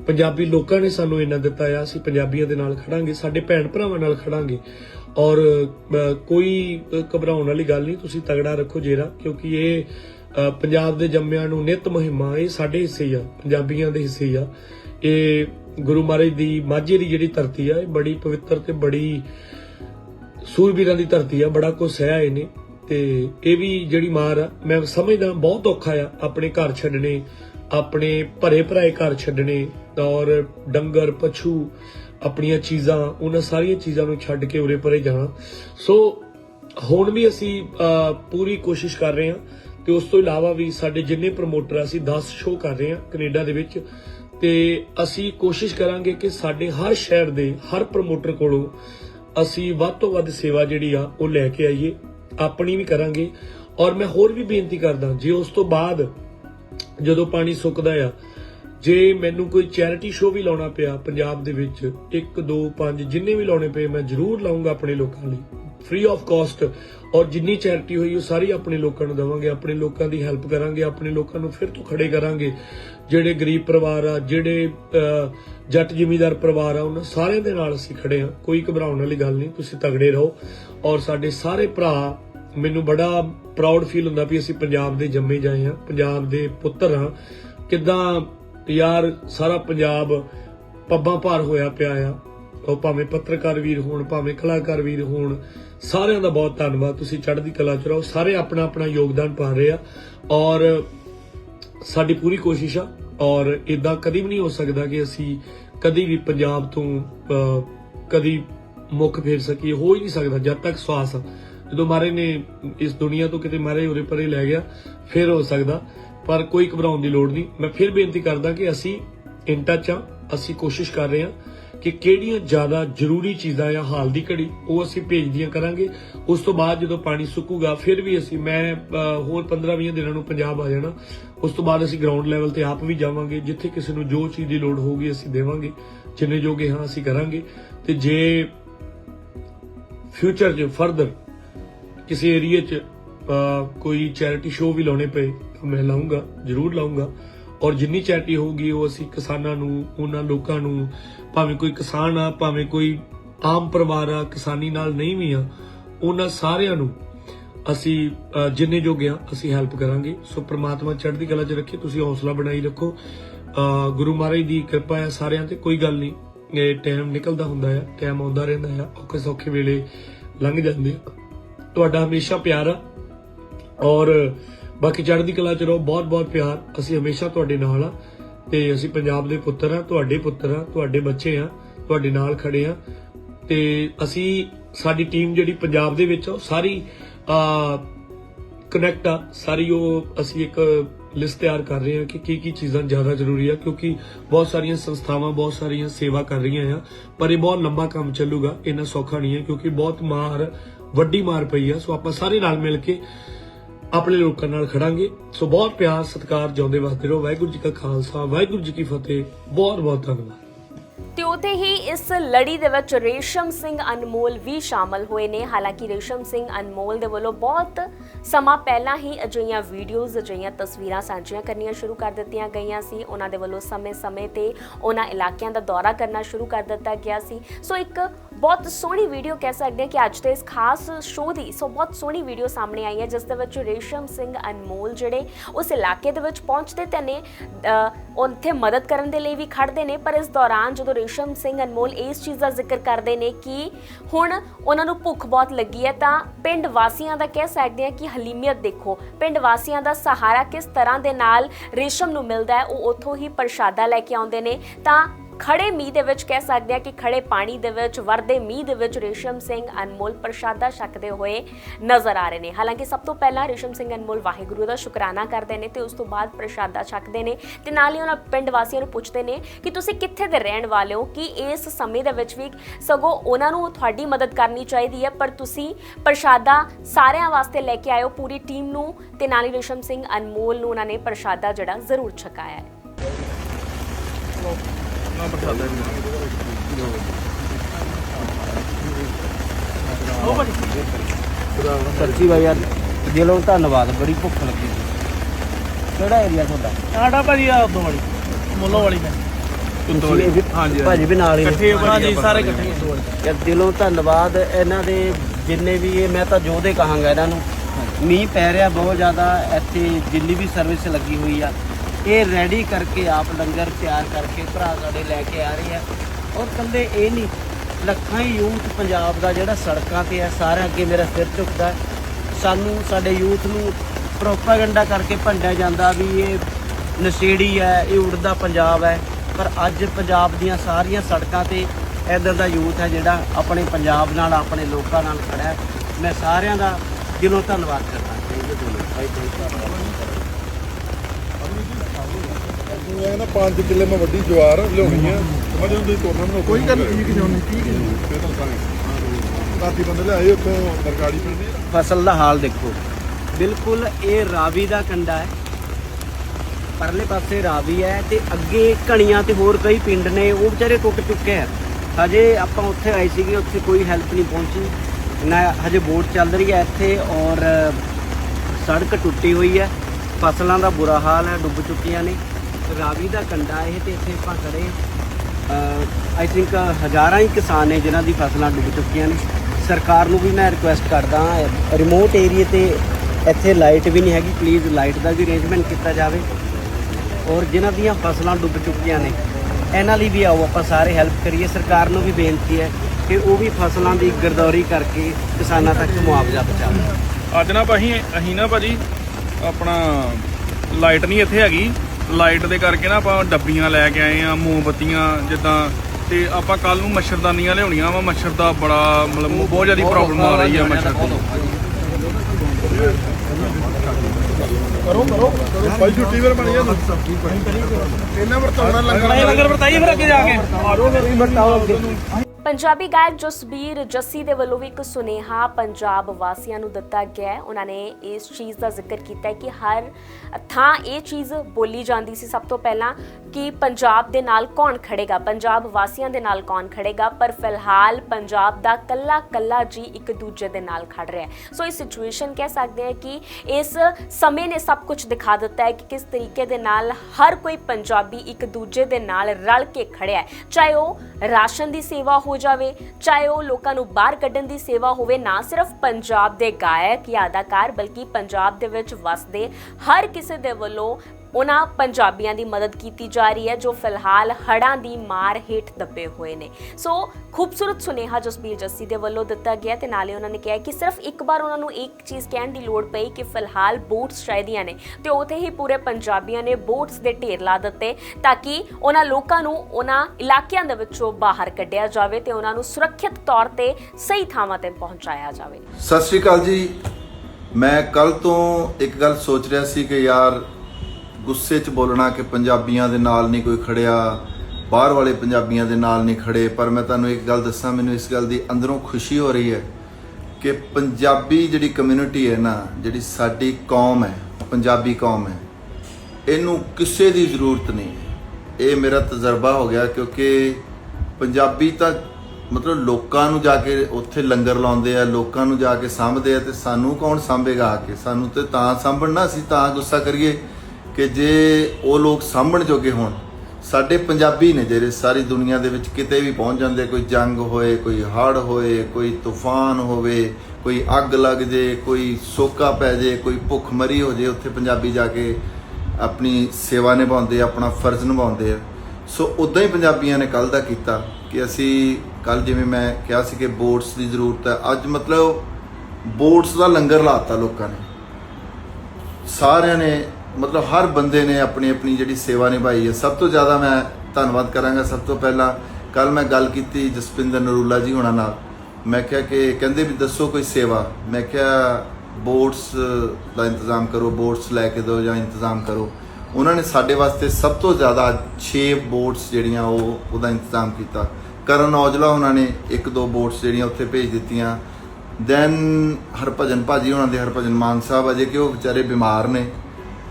ਪੰਜਾਬੀ ਲੋਕਾਂ ਨੇ ਸਾਨੂੰ ਇੰਨਾ ਦਿੱਤਾ ਆ, ਅਸੀਂ ਪੰਜਾਬੀਆਂ ਦੇ ਨਾਲ ਖੜਾਂਗੇ, ਸਾਡੇ ਭੈਣ ਭਰਾਵਾਂ ਨਾਲ ਖੜਾਂਗੇ। ਔਰ ਕੋਈ ਘਬਰਾਉਣ ਵਾਲੀ ਗੱਲ ਨਹੀਂ, ਤੁਸੀਂ ਤਗੜਾ ਰੱਖੋ ਜੇਰਾ, ਕਿਉਂਕਿ ਇਹ ਪੰਜਾਬ ਦੇ ਜੰਮਿਆਂ ਨੂੰ ਨਿਤ ਮੁਹਿੰਮਾਂ, ਇਹ ਸਾਡੇ ਹਿੱਸੇ ਹੀ ਆ, ਪੰਜਾਬੀਆਂ ਦੇ ਹਿੱਸੇ ਹੀ ਆ। ਇਹ ਗੁਰੂ ਮਹਾਰਾਜ ਦੀ, ਮਾਝੇ ਦੀ ਜਿਹੜੀ ਧਰਤੀ ਆ, ਇਹ ਬੜੀ ਪਵਿੱਤਰ ਤੇ ਬੜੀ ਸੂਰਬੀਰਾਂ ਦੀ ਧਰਤੀ ਆ, ਬੜਾ ਕੁਛ ਹੈ ਇਹਨੇ। ਤੇ ਇਹ ਵੀ ਜਿਹੜੀ ਮਾਰ ਆ, ਮੈਂ ਸਮਝਦਾ ਬਹੁਤ ਔਖਾ ਆ, ਆਪਣੇ ਘਰ ਛੱਡਣੇ, ਆਪਣੇ ਭਰੇ ਭਰਾਏ ਘਰ ਛੱਡਣੇ, ਔਰ ਡੰਗਰ ਪਛੂ ਆਪਣੀਆਂ ਚੀਜ਼ਾਂ, ਉਹਨਾਂ ਸਾਰੀਆਂ ਚੀਜ਼ਾਂ ਨੂੰ ਛੱਡ ਕੇ ਉਰੇ ਪਰੇ ਜਾਣਾ। ਸੋ ਹੁਣ ਵੀ ਅਸੀਂ ਪੂਰੀ ਕੋਸ਼ਿਸ਼ ਕਰ ਰਹੇ ਹਾਂ, ਤੇ ਉਸ ਤੋਂ ਇਲਾਵਾ ਵੀ ਸਾਡੇ ਜਿੰਨੇ ਪ੍ਰਮੋਟਰ ਆ, ਅਸੀਂ 10 ਸ਼ੋਅ ਕਰ ਰਹੇ ਹਾਂ ਕੈਨੇਡਾ ਦੇ ਵਿੱਚ। ਤੇ ਅਸੀਂ ਕੋਸ਼ਿਸ਼ ਕਰਾਂਗੇ ਕਿ ਸਾਡੇ ਹਰ ਸ਼ਹਿਰ ਦੇ ਹਰ ਪ੍ਰਮੋਟਰ ਕੋਲੋਂ ਅਸੀਂ ਵੱਧ ਤੋਂ ਵੱਧ ਸੇਵਾ ਜਿਹੜੀ ਆ, ਉਹ ਲੈ ਕੇ ਆਈਏ। ਆਪਣੀ ਵੀ ਕਰਾਂਗੇ। ਔਰ ਮੈਂ ਹੋਰ ਵੀ ਬੇਨਤੀ ਕਰਦਾ, ਜੇ ਉਸ ਤੋਂ ਬਾਅਦ ਜਦੋਂ ਪਾਣੀ ਸੁੱਕਦਾ ਆ, ਜੇ ਮੈਨੂੰ ਕੋਈ ਚੈਰਿਟੀ ਸ਼ੋਅ ਵੀ ਲਾਉਣਾ ਪਿਆ ਪੰਜਾਬ ਦੇ ਵਿੱਚ 1 2 5 ਜਿੰਨੇ ਵੀ ਲਾਉਣੇ ਪਏ, ਮੈਂ ਜ਼ਰੂਰ ਲਾਉਂਗਾ ਆਪਣੇ ਲੋਕਾਂ ਲਈ। ਫ੍ਰੀ ਆਫ ਕਾਸਟ ਔਰ ਜਿੰਨੀ ਚੈਰਿਟੀ ਹੋਈ, ਉਹ ਸਾਰੀ ਆਪਣੇ ਲੋਕਾਂ ਨੂੰ ਦੇਵਾਂਗੇ, ਆਪਣੇ ਲੋਕਾਂ ਦੀ ਹੈਲਪ ਕਰਾਂਗੇ, ਆਪਣੇ ਲੋਕਾਂ ਨੂੰ ਫਿਰ ਤੋਂ ਖੜੇ ਕਰਾਂਗੇ। ਜਿਹੜੇ ਗਰੀਬ ਪਰਿਵਾਰ ਆ, ਜਿਹੜੇ ਜੱਟ ਜ਼ਿਮੀਦਾਰ ਪਰਿਵਾਰ ਆ, ਉਹਨਾਂ ਸਾਰਿਆਂ ਦੇ ਨਾਲ ਅਸੀਂ ਖੜੇ ਆ ਕੋਈ ਘਬਰਾਉਣ ਵਾਲੀ ਗੱਲ ਨਹੀਂ, ਤੁਸੀਂ ਤਗੜੇ ਰਹੋ। ਔਰ ਸਾਡੇ ਸਾਰੇ ਭਰਾ, ਮੈਨੂੰ ਬੜਾ ਪ੍ਰਾਊਡ ਫੀਲ ਹੁੰਦਾ ਵੀ ਅਸੀਂ ਪੰਜਾਬ ਦੇ ਜੰਮੇ ਜਾਏ ਆ ਪੰਜਾਬ ਦੇ ਪੁੱਤਰ ਆ ਕਿਦਾਂ ਯਾਰ, ਸਾਰਾ ਪੰਜਾਬ ਪੱਬਾਂ ਭਾਰ ਹੋਇਆ ਪਿਆ ਆ। ਉਹ ਭਾਵੇਂ ਪੱਤਰਕਾਰ ਵੀਰ ਹੋਣ, ਭਾਵੇਂ ਕਲਾਕਾਰ ਵੀਰ ਹੋਣ, ਸਾਰਿਆਂ ਦਾ ਬਹੁਤ ਧੰਨਵਾਦ। ਤੁਸੀਂ ਚੜ੍ਹਦੀ ਕਲਾ ਚ ਰਹੋ, ਸਾਰੇ ਆਪਣਾ ਆਪਣਾ ਯੋਗਦਾਨ ਪਾ ਰਹੇ ਆ। ਔਰ ਸਾਡੀ ਪੂਰੀ ਕੋਸ਼ਿਸ਼ ਆ ਔਰ ਇਦਾਂ ਕਦੀ ਵੀ ਨਹੀਂ ਹੋ ਸਕਦਾ ਕਿ ਅਸੀਂ ਕਦੀ ਵੀ ਪੰਜਾਬ ਤੋਂ ਕਦੀ ਮੁੱਖ ਫੇਰ ਸਕੀਏ, ਹੋ ਹੀ ਨਹੀਂ ਸਕਦਾ ਜਦ ਤੱਕ ਸਵਾਸ ਜਦੋਂ ਮਾਰੇ ਨੇ ਇਸ ਦੁਨੀਆ ਤੋਂ ਕਿਤੇ ਮਾਰੇ ਉਰੇ ਪਰੇ ਲੈ ਗਿਆ, ਫਿਰ ਹੋ ਸਕਦਾ, ਪਰ ਕੋਈ ਘਬਰਾਉਣ ਦੀ ਲੋੜ ਨਹੀਂ। ਮੈਂ ਫਿਰ ਬੇਨਤੀ ਕਰਦਾ ਕਿ ਅਸੀਂ ਇਨ ਟੱਚ ਆ, ਅਸੀਂ ਕੋਸ਼ਿਸ਼ ਕਰ ਰਹੇ ਹਾਂ ਕਿ ਕਿਹੜੀਆਂ ਜ਼ਿਆਦਾ ਜ਼ਰੂਰੀ ਚੀਜ਼ਾਂ ਆ ਹਾਲ ਦੀ ਘੜੀ ਉਹ ਅਸੀਂ ਭੇਜਦੀਆਂ ਕਰਾਂਗੇ। ਉਸ ਤੋਂ ਬਾਅਦ ਜਦੋਂ ਪਾਣੀ ਸੁੱਕੂਗਾ, ਫਿਰ ਵੀ ਅਸੀਂ, ਮੈਂ ਹੋਰ 15-20 ਦਿਨਾਂ ਨੂੰ ਪੰਜਾਬ ਆ ਜਾਣਾ। ਉਸ ਤੋਂ ਬਾਅਦ ਅਸੀਂ ਗਰਾਊਂਡ ਲੈਵਲ ਤੇ ਆਪ ਵੀ ਜਾਵਾਂਗੇ, ਜਿੱਥੇ ਕਿਸੇ ਨੂੰ ਜੋ ਚੀਜ਼ ਦੀ ਲੋੜ ਹੋਊਗੀ ਅਸੀਂ ਦੇਵਾਂਗੇ। ਜਿੰਨੇ ਜੋਗੇ ਹਾਂ, ਅਸੀਂ ਕਰਾਂਗੇ। ਤੇ ਜੇ ਫਿਊਚਰ 'ਚ ਫਰਦਰ ਕਿਸੇ ਏਰੀਆ 'ਚ ਕੋਈ ਚੈਰਿਟੀ ਸ਼ੋਅ ਵੀ ਲਾਉਣੇ ਪਏ, ਤਾਂ ਮੈਂ ਲਾਉਂਗਾ ਜ਼ਰੂਰ ਲਾਉਂਗਾ ਔਰ ਜਿੰਨੀ ਚੈਰਿਟੀ ਹੋਊਗੀ ਉਹ ਅਸੀਂ ਕਿਸਾਨਾਂ ਨੂੰ ਉਹਨਾਂ ਲੋਕਾਂ ਨੂੰ ਭਾਵੇਂ ਕੋਈ ਕਿਸਾਨ ਆ ਭਾਵੇਂ ਕੋਈ ਆਮ ਪਰਿਵਾਰ ਆ ਕਿਸਾਨੀ ਨਾਲ ਨਹੀਂ ਵੀ ਆ ਉਹਨਾਂ ਸਾਰਿਆਂ ਨੂੰ ਅਸੀਂ ਜਿੰਨੇ ਜੋਗੇ ਆ ਅਸੀਂ ਹੈਲਪ ਕਰਾਂਗੇ। ਸੋ ਪ੍ਰਮਾਤਮਾ ਚੜ੍ਹਦੀ ਕਲਾ 'ਚ ਰੱਖੇ ਤੁਸੀਂ ਹੌਸਲਾ ਬਣਾਈ ਰੱਖੋ। ਅਹ, ਗੁਰੂ ਮਹਾਰਾਜ ਦੀ ਕਿਰਪਾ ਹੈ ਸਾਰਿਆਂ ਤੇ ਕੋਈ ਗੱਲ ਨਹੀਂ। ਇਹ ਟਾਈਮ ਨਿਕਲਦਾ ਹੁੰਦਾ ਹੈ ਟਾਈਮ ਆਉਂਦਾ ਰਹਿੰਦਾ ਹੈ ਔਖੇ ਸੌਖੇ ਵੇਲੇ ਲੰਘ ਜਾਂਦੇ ਆ। ਤੁਹਾਡਾ ਹਮੇਸ਼ਾ ਪਿਆਰ ਆ। ਔਰ ਬਾਕੀ ਚੜ੍ਹਦੀ ਕਲਾ ਚ ਰਹੋ, ਬਹੁਤ ਬਹੁਤ ਪਿਆਰ। ਅਸੀਂ ਹਮੇਸ਼ਾ ਤੁਹਾਡੇ ਨਾਲ ਆ ਤੇ ਅਸੀਂ ਪੰਜਾਬ ਦੇ ਪੁੱਤਰ ਆ, ਤੁਹਾਡੇ ਪੁੱਤਰ ਆ, ਤੁਹਾਡੇ ਬੱਚੇ ਆ, ਤੁਹਾਡੇ ਨਾਲ ਖੜੇ ਆ। ਤੇ ਅਸੀਂ, ਸਾਡੀ ਟੀਮ ਜਿਹੜੀ ਪੰਜਾਬ ਦੇ ਵਿੱਚ ਉਹ ਸਾਰੀ, ਆ ਕਨੈਕਟ ਆ। ਸਾਰੀ ਉਹ ਅਸੀਂ ਇੱਕ ਲਿਸਟ ਤਿਆਰ ਕਰ ਰਹੇ ਹਾਂ ਕਿ ਕੀ ਕੀ ਚੀਜ਼ਾਂ ਜ਼ਿਆਦਾ ਜ਼ਰੂਰੀ ਆ, ਕਿਉਂਕਿ ਬਹੁਤ ਸਾਰੀਆਂ ਸੰਸਥਾਵਾਂ, ਬਹੁਤ ਸਾਰੀਆਂ ਸੇਵਾ ਕਰ ਰਹੀਆਂ ਆ, ਪਰ ਇਹ ਬਹੁਤ ਲੰਬਾ ਕੰਮ ਚੱਲੂਗਾ, ਇੰਨਾ ਸੌਖਾ ਨਹੀਂ ਹੈ, ਕਿਉਂਕਿ ਬਹੁਤ ਮਾਰ, ਵੱਡੀ ਮਾਰ ਪਈ ਆ। ਸੋ ਆਪਾਂ ਸਾਰੇ ਨਾਲ ਮਿਲ ਕੇ ਆਪਣੇ ਲੋਕਾਂ ਨਾਲ ਖੜਾਂਗੇ। ਸੋ ਬਹੁਤ ਪਿਆਰ, ਸਤਿਕਾਰ, ਜਿਉਂਦੇ ਵਾਸਤੇ ਰਹੋ। ਵਾਹਿਗੁਰੂ ਜੀ ਕਾ ਖਾਲਸਾ, ਵਾਹਿਗੁਰੂ ਜੀ ਕੀ ਫਤਿਹ। ਬਹੁਤ ਬਹੁਤ ਧੰਨਵਾਦ। ਤੇ ਉਤੇ ਹੀ ਇਸ ਲੜੀ ਦੇ ਵਿੱਚ ਰੇਸ਼ਮ ਸਿੰਘ ਅਨਮੋਲ ਵੀ ਸ਼ਾਮਲ ਹੋਏ ਨੇ। ਹਾਲਾਂਕਿ ਰੇਸ਼ਮ ਸਿੰਘ ਅਨਮੋਲ ਦੇ ਵੱਲੋਂ ਬਹੁਤ ਸਮਾਂ ਪਹਿਲਾਂ ਹੀ ਅਜਿਹੀਆਂ ਵੀਡੀਓਜ਼, ਅਜਿਹੀਆਂ ਤਸਵੀਰਾਂ ਸਾਂਝੀਆਂ ਕਰਨੀਆਂ ਸ਼ੁਰੂ ਕਰ ਦਿੱਤੀਆਂ ਗਈਆਂ ਸੀ। ਉਹਨਾਂ ਦੇ ਵੱਲੋਂ ਸਮੇਂ-ਸਮੇਂ ਤੇ ਉਹਨਾਂ ਇਲਾਕਿਆਂ ਦਾ ਦੌਰਾ ਕਰਨਾ ਸ਼ੁਰੂ ਕਰ ਦਿੱਤਾ ਗਿਆ ਸੀ। ਸੋ ਇੱਕ ਬਹੁਤ ਸੋਹਣੀ ਵੀਡੀਓ ਕਹਿ ਸਕਦੇ ਹਾਂ ਕਿ ਅੱਜ ਦੇ ਇਸ ਖਾਸ ਸ਼ੋਅ ਦੀ, ਸੋ ਬਹੁਤ ਸੋਹਣੀ ਵੀਡੀਓ ਸਾਹਮਣੇ ਆਈ ਹੈ, ਜਿਸ ਦੇ ਵਿੱਚ ਰੇਸ਼ਮ ਸਿੰਘ ਅਨਮੋਲ ਜਿਹੜੇ ਉਸ ਇਲਾਕੇ ਦੇ ਵਿੱਚ ਪਹੁੰਚਦੇ ਤੇ ਨੇ ਉੱਥੇ ਮਦਦ ਕਰਨ ਦੇ ਲਈ ਵੀ ਖੜਦੇ ਨੇ, ਪਰ ਇਸ ਦੌਰਾਨ ਜਦੋਂ ਰੇਸ਼ਮ ਸਿੰਘ ਅਨਮੋਲ ਇਸ ਚੀਜ਼ ਦਾ ਜ਼ਿਕਰ ਕਰਦੇ ਨੇ ਕਿ ਹੁਣ ਉਹਨਾਂ ਨੂੰ ਭੁੱਖ ਬਹੁਤ ਲੱਗੀ ਹੈ, ਤਾਂ ਪਿੰਡ ਵਾਸੀਆਂ ਦਾ ਕਹਿ ਸਕਦੇ ਹਾਂ ਕਿ ਹਲੀਮੀਅਤ ਦੇਖੋ, ਪਿੰਡ ਵਾਸੀਆਂ ਦਾ ਸਹਾਰਾ ਕਿਸ ਤਰ੍ਹਾਂ ਦੇ ਨਾਲ ਰੇਸ਼ਮ ਨੂੰ ਮਿਲਦਾ ਹੈ, ਉਹ ਉੱਥੋਂ ਹੀ ਪ੍ਰਸ਼ਾਦਾ ਲੈ ਕੇ ਆਉਂਦੇ ਨੇ, ਤਾਂ ਖੜੇ ਮੀਂਹ ਦੇ ਵਿੱਚ ਕਹਿ ਸਕਦੇ ਆ ਕਿ ਖੜੇ ਪਾਣੀ ਦੇ ਵਿੱਚ, ਵਰਦੇ ਮੀਂਹ ਦੇ ਵਿੱਚ ਰੇਸ਼ਮ ਸਿੰਘ ਅਨਮੋਲ ਪ੍ਰਸ਼ਾਦਾ ਛਕਦੇ ਹੋਏ ਨਜ਼ਰ ਆ ਰਹੇ ਨੇ। ਹਾਲਾਂਕਿ ਸਭ ਤੋਂ ਪਹਿਲਾਂ ਰੇਸ਼ਮ ਸਿੰਘ ਅਨਮੋਲ ਵਾਹਿਗੁਰੂ ਦਾ ਸ਼ੁਕਰਾਨਾ ਕਰਦੇ ਨੇ ਤੇ ਉਸ ਤੋਂ ਬਾਅਦ ਪ੍ਰਸ਼ਾਦਾ ਛਕਦੇ ਨੇ ਤੇ ਨਾਲ ਹੀ ਉਹਨਾਂ ਪਿੰਡ ਵਾਸੀਆਂ ਨੂੰ ਪੁੱਛਦੇ ਨੇ ਕਿ ਤੁਸੀਂ ਕਿੱਥੇ ਦੇ ਰਹਿਣ ਵਾਲੇ ਹੋ? ਕਿ ਇਸ ਸਮੇਂ ਦੇ ਵਿੱਚ ਵੀ ਸਗੋਂ ਉਹਨਾਂ ਨੂੰ ਤੁਹਾਡੀ ਮਦਦ ਕਰਨੀ ਚਾਹੀਦੀ ਹੈ? ਪਰ ਤੁਸੀਂ ਪ੍ਰਸ਼ਾਦਾ ਸਾਰਿਆਂ ਵਾਸਤੇ ਲੈ ਕੇ ਆਇਓ, ਪੂਰੀ ਟੀਮ ਨੂੰ ਤੇ ਨਾਲ ਹੀ ਰੇਸ਼ਮ ਸਿੰਘ ਅਨਮੋਲ ਨੂੰ ਉਹਨਾਂ ਨੇ ਪ੍ਰਸ਼ਾਦਾ ਜਿਹੜਾ ਜ਼ਰੂਰ ਛਕਾਇਆ ਹੈ। ਸੱਚੀ ਬਾਈ ਯਾਰ ਦਿਲੋਂ ਧੰਨਵਾਦ ਬੜੀ ਭੁੱਖ ਲੱਗੀ। ਸੀ ਕਿਹੜਾ ਏਰੀਆ ਤੁਹਾਡਾ? ਸਾਡਾ ਭਾਜੀ ਆ ਉਦੋਂ ਵਾਲੀ ਮੁੱਲੋ ਵਾਲੀ ਮੈਂ। ਹਾਂਜੀ ਭਾਜੀ ਵੀ ਨਾਲ ਹੀ ਨੇ। ਹਾਂਜੀ ਸਾਰੇ ਇਕੱਠੇ। ਉਦੋਂ ਵਾਲੀ। ਯਾਰ ਦਿਲੋਂ ਧੰਨਵਾਦ ਇਹਨਾਂ ਦੇ ਜਿੰਨੇ ਵੀ ਇਹ ਮੈਂ ਤਾਂ ਜੋਦੇ ਕਹਾਂਗਾ ਇਹਨਾਂ ਨੂੰ। ਮੀਂਹ ਪੈ ਰਿਹਾ ਬਹੁਤ ਜ਼ਿਆਦਾ ਇੱਥੇ ਜਿੰਨੀ ਵੀ ਸਰਵਿਸ ਲੱਗੀ ਹੋਈ ਆ ਇਹ ਰੈਡੀ ਕਰਕੇ ਆਪ ਲੰਗਰ ਤਿਆਰ ਕਰਕੇ ਭਰਾ ਸਾਡੇ ਲੈ ਕੇ ਆ ਰਹੇ ਆ। ਔਰ ਕੱਲੇ ਇਹ ਨਹੀਂ, ਲੱਖਾਂ ਹੀ ਯੂਥ ਪੰਜਾਬ ਦਾ ਜਿਹੜਾ ਸੜਕਾਂ ਤੇ ਆ ਸਾਰਿਆਂ ਅੱਗੇ ਮੇਰਾ ਸਿਰ ਝੁਕਦਾ। ਸਾਨੂੰ, ਸਾਡੇ ਯੂਥ ਨੂੰ ਪ੍ਰੋਪਾਗੈਂਡਾ ਕਰਕੇ ਭੰਡਿਆ ਜਾਂਦਾ ਵੀ ਇਹ ਨਸ਼ੇੜੀ ਹੈ, ਇਹ ਉੜਦਾ ਪੰਜਾਬ ਹੈ। ਪਰ ਅੱਜ ਪੰਜਾਬ ਦੀਆਂ ਸਾਰੀਆਂ ਸੜਕਾਂ ਤੇ ਇੱਧਰ ਦਾ ਯੂਥ ਹੈ ਜਿਹੜਾ ਆਪਣੇ ਪੰਜਾਬ ਨਾਲ, ਆਪਣੇ ਲੋਕਾਂ ਨਾਲ ਖੜਾ ਹੈ। ਮੈਂ ਸਾਰਿਆਂ ਦਾ ਦਿਲੋਂ ਧੰਨਵਾਦ ਕਰਦਾ। ਥੈਂਕ ਯੂ ਦੋਨੋਂ ਇਹ ਨਾ 5 ਕਿੱਲੇ ਮੈਂ ਵੱਡੀ ਜਵਾਰ ਲਿਆਉਣੀ ਆ। ਮੈਂ ਜਦੋਂ ਤੁਸੀਂ ਤੋੜਨਾ ਮੈਨੂੰ ਕੋਈ ਗੱਲ ਨਹੀਂ ਕਿ ਜਾਣੀ ਠੀਕ ਹੈ। ਰਾਤੀ ਬੰਦੇ ਲਿਆਏ ਉੱਥੋਂ ਨਰਕਾੜੀ ਪਿੰਡੀ ਫਸਲ ਦਾ ਹਾਲ ਦੇਖੋ। ਬਿਲਕੁਲ ਇਹ ਰਾਵੀ ਦਾ ਕੰਡਾ ਹੈ। ਪਰਲੇ ਪਾਸੇ ਰਾਵੀ ਹੈ ਤੇ ਅੱਗੇ ਕਣੀਆਂ ਤੇ ਹੋਰ ਕਈ ਪਿੰਡ ਨੇ ਉਹ ਵਿਚਾਰੇ ਟੁੱਟ ਚੁੱਕੇ ਆ। ਹਜੇ ਆਪਾਂ ਉੱਥੇ ਆਏ ਸੀਗੇ ਉੱਥੇ ਕੋਈ ਹੈਲਪ ਨਹੀਂ ਪਹੁੰਚੀ। ਨਾ ਹਜੇ ਬੋਟ ਚੱਲ ਰਹੀ ਹੈ ਇੱਥੇ ਔਰ ਸੜਕ ਟੁੱਟੀ ਹੋਈ ਹੈ। ਫਸਲਾਂ ਦਾ ਬੁਰਾ ਹਾਲ ਹੈ ਡੁੱਬ ਚੁੱਕੀਆਂ ਨੇ। ਰਾਵੀ ਦਾ ਕੰਡਾ ਇਹ ਤੇ ਇੱਥੇ ਆਪਾਂ ਕਰੇ ਆਈ ਥਿੰਕ ਹਜ਼ਾਰਾਂ ਹੀ ਕਿਸਾਨ ਨੇ ਜਿਨ੍ਹਾਂ ਦੀ ਫਸਲਾਂ ਡੁੱਬ ਚੁੱਕੀਆਂ ਨੇ। ਸਰਕਾਰ ਨੂੰ ਵੀ ਮੈਂ ਰਿਕੁਐਸਟ ਕਰਦਾ ਰਿਮੋਟ ਏਰੀਆ ਤੇ ਇੱਥੇ ਲਾਈਟ ਵੀ ਨਹੀਂ ਹੈਗੀ। ਪਲੀਜ਼ ਲਾਈਟ ਦਾ ਵੀ ਅਰੇਂਜਮੈਂਟ ਕੀਤਾ ਜਾਵੇ। ਔਰ ਜਿਨ੍ਹਾਂ ਦੀਆਂ ਫਸਲਾਂ ਡੁੱਬ ਚੁੱਕੀਆਂ ਨੇ, ਇਹਨਾਂ ਲਈ ਵੀ ਆਓ, ਆਪਾਂ ਸਾਰੇ ਹੈਲਪ ਕਰੀਏ। ਸਰਕਾਰ ਨੂੰ ਵੀ ਬੇਨਤੀ ਹੈ ਕਿ ਉਹ ਵੀ ਫਸਲਾਂ ਦੀ ਗਰਦੌਰੀ ਕਰਕੇ ਕਿਸਾਨਾਂ ਤੱਕ ਮੁਆਵਜ਼ਾ ਪਹੁੰਚਾਵੇ। ਅੱਜ ਨਾ ਭਾਈ ਅਸੀਂ ਨਾ ਭਾਜੀ, ਆਪਣਾ ਲਾਈਟ ਨਹੀਂ ਇੱਥੇ ਹੈਗੀ। ਲਾਈਟ ਦੇ ਕਰਕੇ ਨਾ ਆਪਾਂ ਡੱਬੀਆਂ ਲੈ ਕੇ ਆਏ ਆ ਮੋਮਬੱਤੀਆਂ ਜਿੱਦਾਂ ਤੇ ਆਪਾਂ ਕੱਲ ਨੂੰ ਮੱਛਰਦਾਨੀਆਂ ਲਿਆਉਣੀਆਂ ਵਾ ਮੱਛਰ ਦਾ ਬੜਾ ਮਤਲਬ ਬਹੁਤ ਜ਼ਿਆਦਾ ਪ੍ਰੋਬਲਮ ਆ ਰਹੀ ਆ ਮੱਛਰ ਦੀ। ਕਰੋ ਕਰੋ ਕਰੋ। ਭਾਈ ਛੁੱਟੀ ਵੇਰ ਬਣੀ ਆ ਇਹਨਾਂ ਵਰਤਾਉਣਾ ਲੰਗਰ ਲੰਗਰ ਵਰਤਾਈਏ ਫਿਰ ਅੱਗੇ ਜਾ ਕੇ। ਪੰਜਾਬੀ ਗਾਇਕ ਜਸਬੀਰ ਜੱਸੀ ਦੇ ਵੱਲੋਂ ਵੀ ਇੱਕ ਸੁਨੇਹਾ ਪੰਜਾਬ ਵਾਸੀਆਂ ਨੂੰ ਦਿੱਤਾ ਗਿਆ ਹੈ। ਉਹਨਾਂ ਨੇ ਇਸ ਚੀਜ਼ ਦਾ ਜ਼ਿਕਰ ਕੀਤਾ ਹੈ ਕਿ ਹਰ ਥਾਂ ਇਹ ਚੀਜ਼ ਬੋਲੀ ਜਾਂਦੀ ਸੀ। ਸਭ ਤੋਂ ਪਹਿਲਾਂ ਕਿ ਪੰਜਾਬ ਦੇ ਨਾਲ ਕੌਣ ਖੜੇਗਾ? ਪੰਜਾਬ ਵਾਸੀਆਂ ਦੇ ਨਾਲ ਕੌਣ ਖੜੇਗਾ? ਪਰ ਫਿਲਹਾਲ ਪੰਜਾਬ ਦਾ ਕੱਲਾ ਕੱਲਾ ਜੀ ਇੱਕ ਦੂਜੇ ਦੇ ਨਾਲ ਖੜ ਰਿਹਾ ਹੈ। ਸੋ ਇਹ ਸਿਚੁਏਸ਼ਨ ਕਹਿ ਸਕਦੇ ਹਾਂ ਕਿ ਇਸ ਸਮੇਂ ਨੇ ਸਭ ਕੁਝ ਦਿਖਾ ਦਿੱਤਾ ਹੈ ਕਿ ਕਿਸ ਤਰੀਕੇ ਦੇ ਨਾਲ ਹਰ ਕੋਈ ਪੰਜਾਬੀ ਇੱਕ ਦੂਜੇ ਦੇ ਨਾਲ ਰਲ ਕੇ ਖੜਿਆ ਹੈ। ਚਾਹੇ ਉਹ ਰਾਸ਼ਨ ਦੀ ਸੇਵਾ ਹੋ ਜਾਵੇ, ਚਾਹੇ ਉਹ ਲੋਕਾਂ ਨੂੰ ਬਾਹਰ ਕੱਢਣ ਦੀ ਸੇਵਾ ਹੋਵੇ, ਨਾ ਸਿਰਫ ਪੰਜਾਬ ਦੇ ਗਾਇਕ ਜਾਂ ਅਦਾਕਾਰ ਬਲਕਿ ਪੰਜਾਬ ਦੇ ਵਿੱਚ ਵਸਦੇ ਹਰ ਕਿਸੇ ਦੇ ਵੱਲੋਂ ਉਹਨਾਂ ਪੰਜਾਬੀਆਂ ਦੀ ਮਦਦ ਕੀਤੀ ਜਾ ਰਹੀ ਹੈ, ਜੋ ਫਿਲਹਾਲ ਹੜ੍ਹਾਂ ਦੀ ਮਾਰ ਹੇਠ ਦੱਬੇ ਹੋਏ ਨੇ। ਸੋ ਖੂਬਸੂਰਤ ਸੁਨੇਹਾ ਜਸਬੀਰ ਜੱਸੀ ਦੇ ਵੱਲੋਂ ਦਿੱਤਾ ਗਿਆ ਤੇ ਨਾਲੇ ਉਹਨਾਂ ਨੇ ਕਿਹਾ ਕਿ ਸਿਰਫ ਇੱਕ ਵਾਰ ਉਹਨਾਂ ਨੂੰ ਇੱਕ ਚੀਜ਼ ਕਹਿਣ ਦੀ ਲੋੜ ਪਈ ਕਿ ਫਿਲਹਾਲ ਬੋਟਸ ਚਾਹੀਦੀਆਂ ਨੇ ਤੇ ਉਥੇ ਹੀ ਪੂਰੇ ਪੰਜਾਬੀਆਂ ਨੇ ਬੋਟਸ ਦੇ ਢੇਰ ਲਾ ਦਿੱਤੇ ਤਾਂ ਕਿ ਉਹਨਾਂ ਲੋਕਾਂ ਨੂੰ ਉਹਨਾਂ ਇਲਾਕਿਆਂ ਦੇ ਵਿੱਚੋਂ ਬਾਹਰ ਕੱਢਿਆ ਜਾਵੇ ਤੇ ਉਹਨਾਂ ਨੂੰ ਸੁਰੱਖਿਅਤ ਤੌਰ ਤੇ ਸਹੀ ਥਾਵਾਂ ਤੇ ਪਹੁੰਚਾਇਆ ਜਾਵੇ। ਸਤਿ ਸ਼੍ਰੀ ਅਕਾਲ ਜੀ। ਮੈਂ ਕੱਲ ਤੋਂ ਇੱਕ ਗੱਲ ਸੋਚ ਰਿਹਾ ਸੀ ਕਿ ਯਾਰ ਗੁੱਸੇ 'ਚ ਬੋਲਣਾ ਕਿ ਪੰਜਾਬੀਆਂ ਦੇ ਨਾਲ ਨਹੀਂ ਕੋਈ ਖੜਿਆ, ਬਾਹਰ ਵਾਲੇ ਪੰਜਾਬੀਆਂ ਦੇ ਨਾਲ ਨਹੀਂ ਖੜੇ, ਪਰ ਮੈਂ ਤੁਹਾਨੂੰ ਇੱਕ ਗੱਲ ਦੱਸਾਂ, ਮੈਨੂੰ ਇਸ ਗੱਲ ਦੀ ਅੰਦਰੋਂ ਖੁਸ਼ੀ ਹੋ ਰਹੀ ਹੈ ਕਿ ਪੰਜਾਬੀ ਜਿਹੜੀ ਕਮਿਊਨਿਟੀ ਹੈ ਨਾ, ਜਿਹੜੀ ਸਾਡੀ ਕੌਮ ਹੈ, ਪੰਜਾਬੀ ਕੌਮ ਹੈ, ਇਹਨੂੰ ਕਿਸੇ ਦੀ ਜ਼ਰੂਰਤ ਨਹੀਂ ਹੈ। ਇਹ ਮੇਰਾ ਤਜਰਬਾ ਹੋ ਗਿਆ ਕਿਉਂਕਿ ਪੰਜਾਬੀ ਤਾਂ ਮਤਲਬ ਲੋਕਾਂ ਨੂੰ ਜਾ ਕੇ ਉੱਥੇ ਲੰਗਰ ਲਾਉਂਦੇ ਆ, ਲੋਕਾਂ ਨੂੰ ਜਾ ਕੇ ਸਾਂਭਦੇ ਆ ਤੇ ਸਾਨੂੰ ਕੌਣ ਸਾਂਭੇਗਾ ਆ ਕੇ? ਸਾਨੂੰ ਤੇ ਤਾਂ ਸਾਂਭਣਾ ਸੀ, ਤਾਂ ਗੁੱਸਾ ਕਰੀਏ। ਕਿ ਜੇ ਉਹ ਲੋਕ ਸਾਂਭਣ ਜੋਗੇ ਹੋਣ, ਸਾਡੇ ਪੰਜਾਬੀ ਨੇ ਜਿਹੜੇ ਸਾਰੀ ਦੁਨੀਆ ਦੇ ਵਿੱਚ ਕਿਤੇ ਵੀ ਪਹੁੰਚ ਜਾਂਦੇ, ਕੋਈ ਜੰਗ ਹੋਏ, ਕੋਈ ਹੜ੍ਹ ਹੋਏ, ਕੋਈ ਤੂਫਾਨ ਹੋਵੇ, ਕੋਈ ਅੱਗ ਲੱਗ ਜੇ, ਕੋਈ ਸੋਕਾ ਪੈ ਜੇ, ਕੋਈ ਭੁੱਖਮਰੀ ਹੋ ਜੇ, ਉੱਥੇ ਪੰਜਾਬੀ ਜਾ ਕੇ ਆਪਣੀ ਸੇਵਾ ਨਿਭਾਉਂਦੇ, ਆਪਣਾ ਫਰਜ਼ ਨਿਭਾਉਂਦੇ ਆ। ਸੋ ਉਦਾਂ ਹੀ ਪੰਜਾਬੀਆਂ ਨੇ ਕੱਲ ਦਾ ਕੀਤਾ ਕਿ ਅਸੀਂ ਕੱਲ ਜਿਵੇਂ ਮੈਂ ਕਿਹਾ ਸੀ ਕਿ ਬੋਟਸ ਦੀ ਜ਼ਰੂਰਤ ਹੈ, ਅੱਜ ਮਤਲਬ ਬੋਟਸ ਦਾ ਲੰਗਰ ਲਾਤਾ ਲੋਕਾਂ ਨੇ। ਸਾਰਿਆਂ ਨੇ ਮਤਲਬ ਹਰ ਬੰਦੇ ਨੇ ਆਪਣੀ ਆਪਣੀ ਜਿਹੜੀ ਸੇਵਾ ਨਿਭਾਈ ਹੈ। ਸਭ ਤੋਂ ਜ਼ਿਆਦਾ ਮੈਂ ਧੰਨਵਾਦ ਕਰਾਂਗਾ। ਸਭ ਤੋਂ ਪਹਿਲਾਂ ਕੱਲ ਮੈਂ ਗੱਲ ਕੀਤੀ ਜਸਪਿੰਦਰ ਨਰੂਲਾ ਜੀ ਹੋਣਾ ਨਾਲ। ਮੈਂ ਕਿਹਾ ਕਿ ਕਹਿੰਦੇ ਵੀ ਦੱਸੋ ਕੋਈ ਸੇਵਾ। ਮੈਂ ਕਿਹਾ, ਬੋਟਸ ਦਾ ਇੰਤਜ਼ਾਮ ਕਰੋ, ਬੋਟਸ ਲੈ ਕੇ ਦਿਓ ਜਾਂ ਇੰਤਜ਼ਾਮ ਕਰੋ। ਉਹਨਾਂ ਨੇ ਸਾਡੇ ਵਾਸਤੇ ਸਭ ਤੋਂ ਜ਼ਿਆਦਾ 6 ਬੋਟਸ ਜਿਹੜੀਆਂ ਉਹ ਉਹਦਾ ਇੰਤਜ਼ਾਮ ਕੀਤਾ। ਕਰਨ ਔਜਲਾ ਉਹਨਾਂ ਨੇ ਇੱਕ ਦੋ ਬੋਟਸ ਜਿਹੜੀਆਂ ਉੱਥੇ ਭੇਜ ਦਿੱਤੀਆਂ। ਦੈਨ ਹਰਭਜਨ ਭਾਜੀ ਉਹਨਾਂ ਦੇ ਹਰਭਜਨ ਮਾਨ ਸਾਹਿਬ ਅਜੇ ਕਿ ਉਹ ਵਿਚਾਰੇ ਬਿਮਾਰ ਨੇ।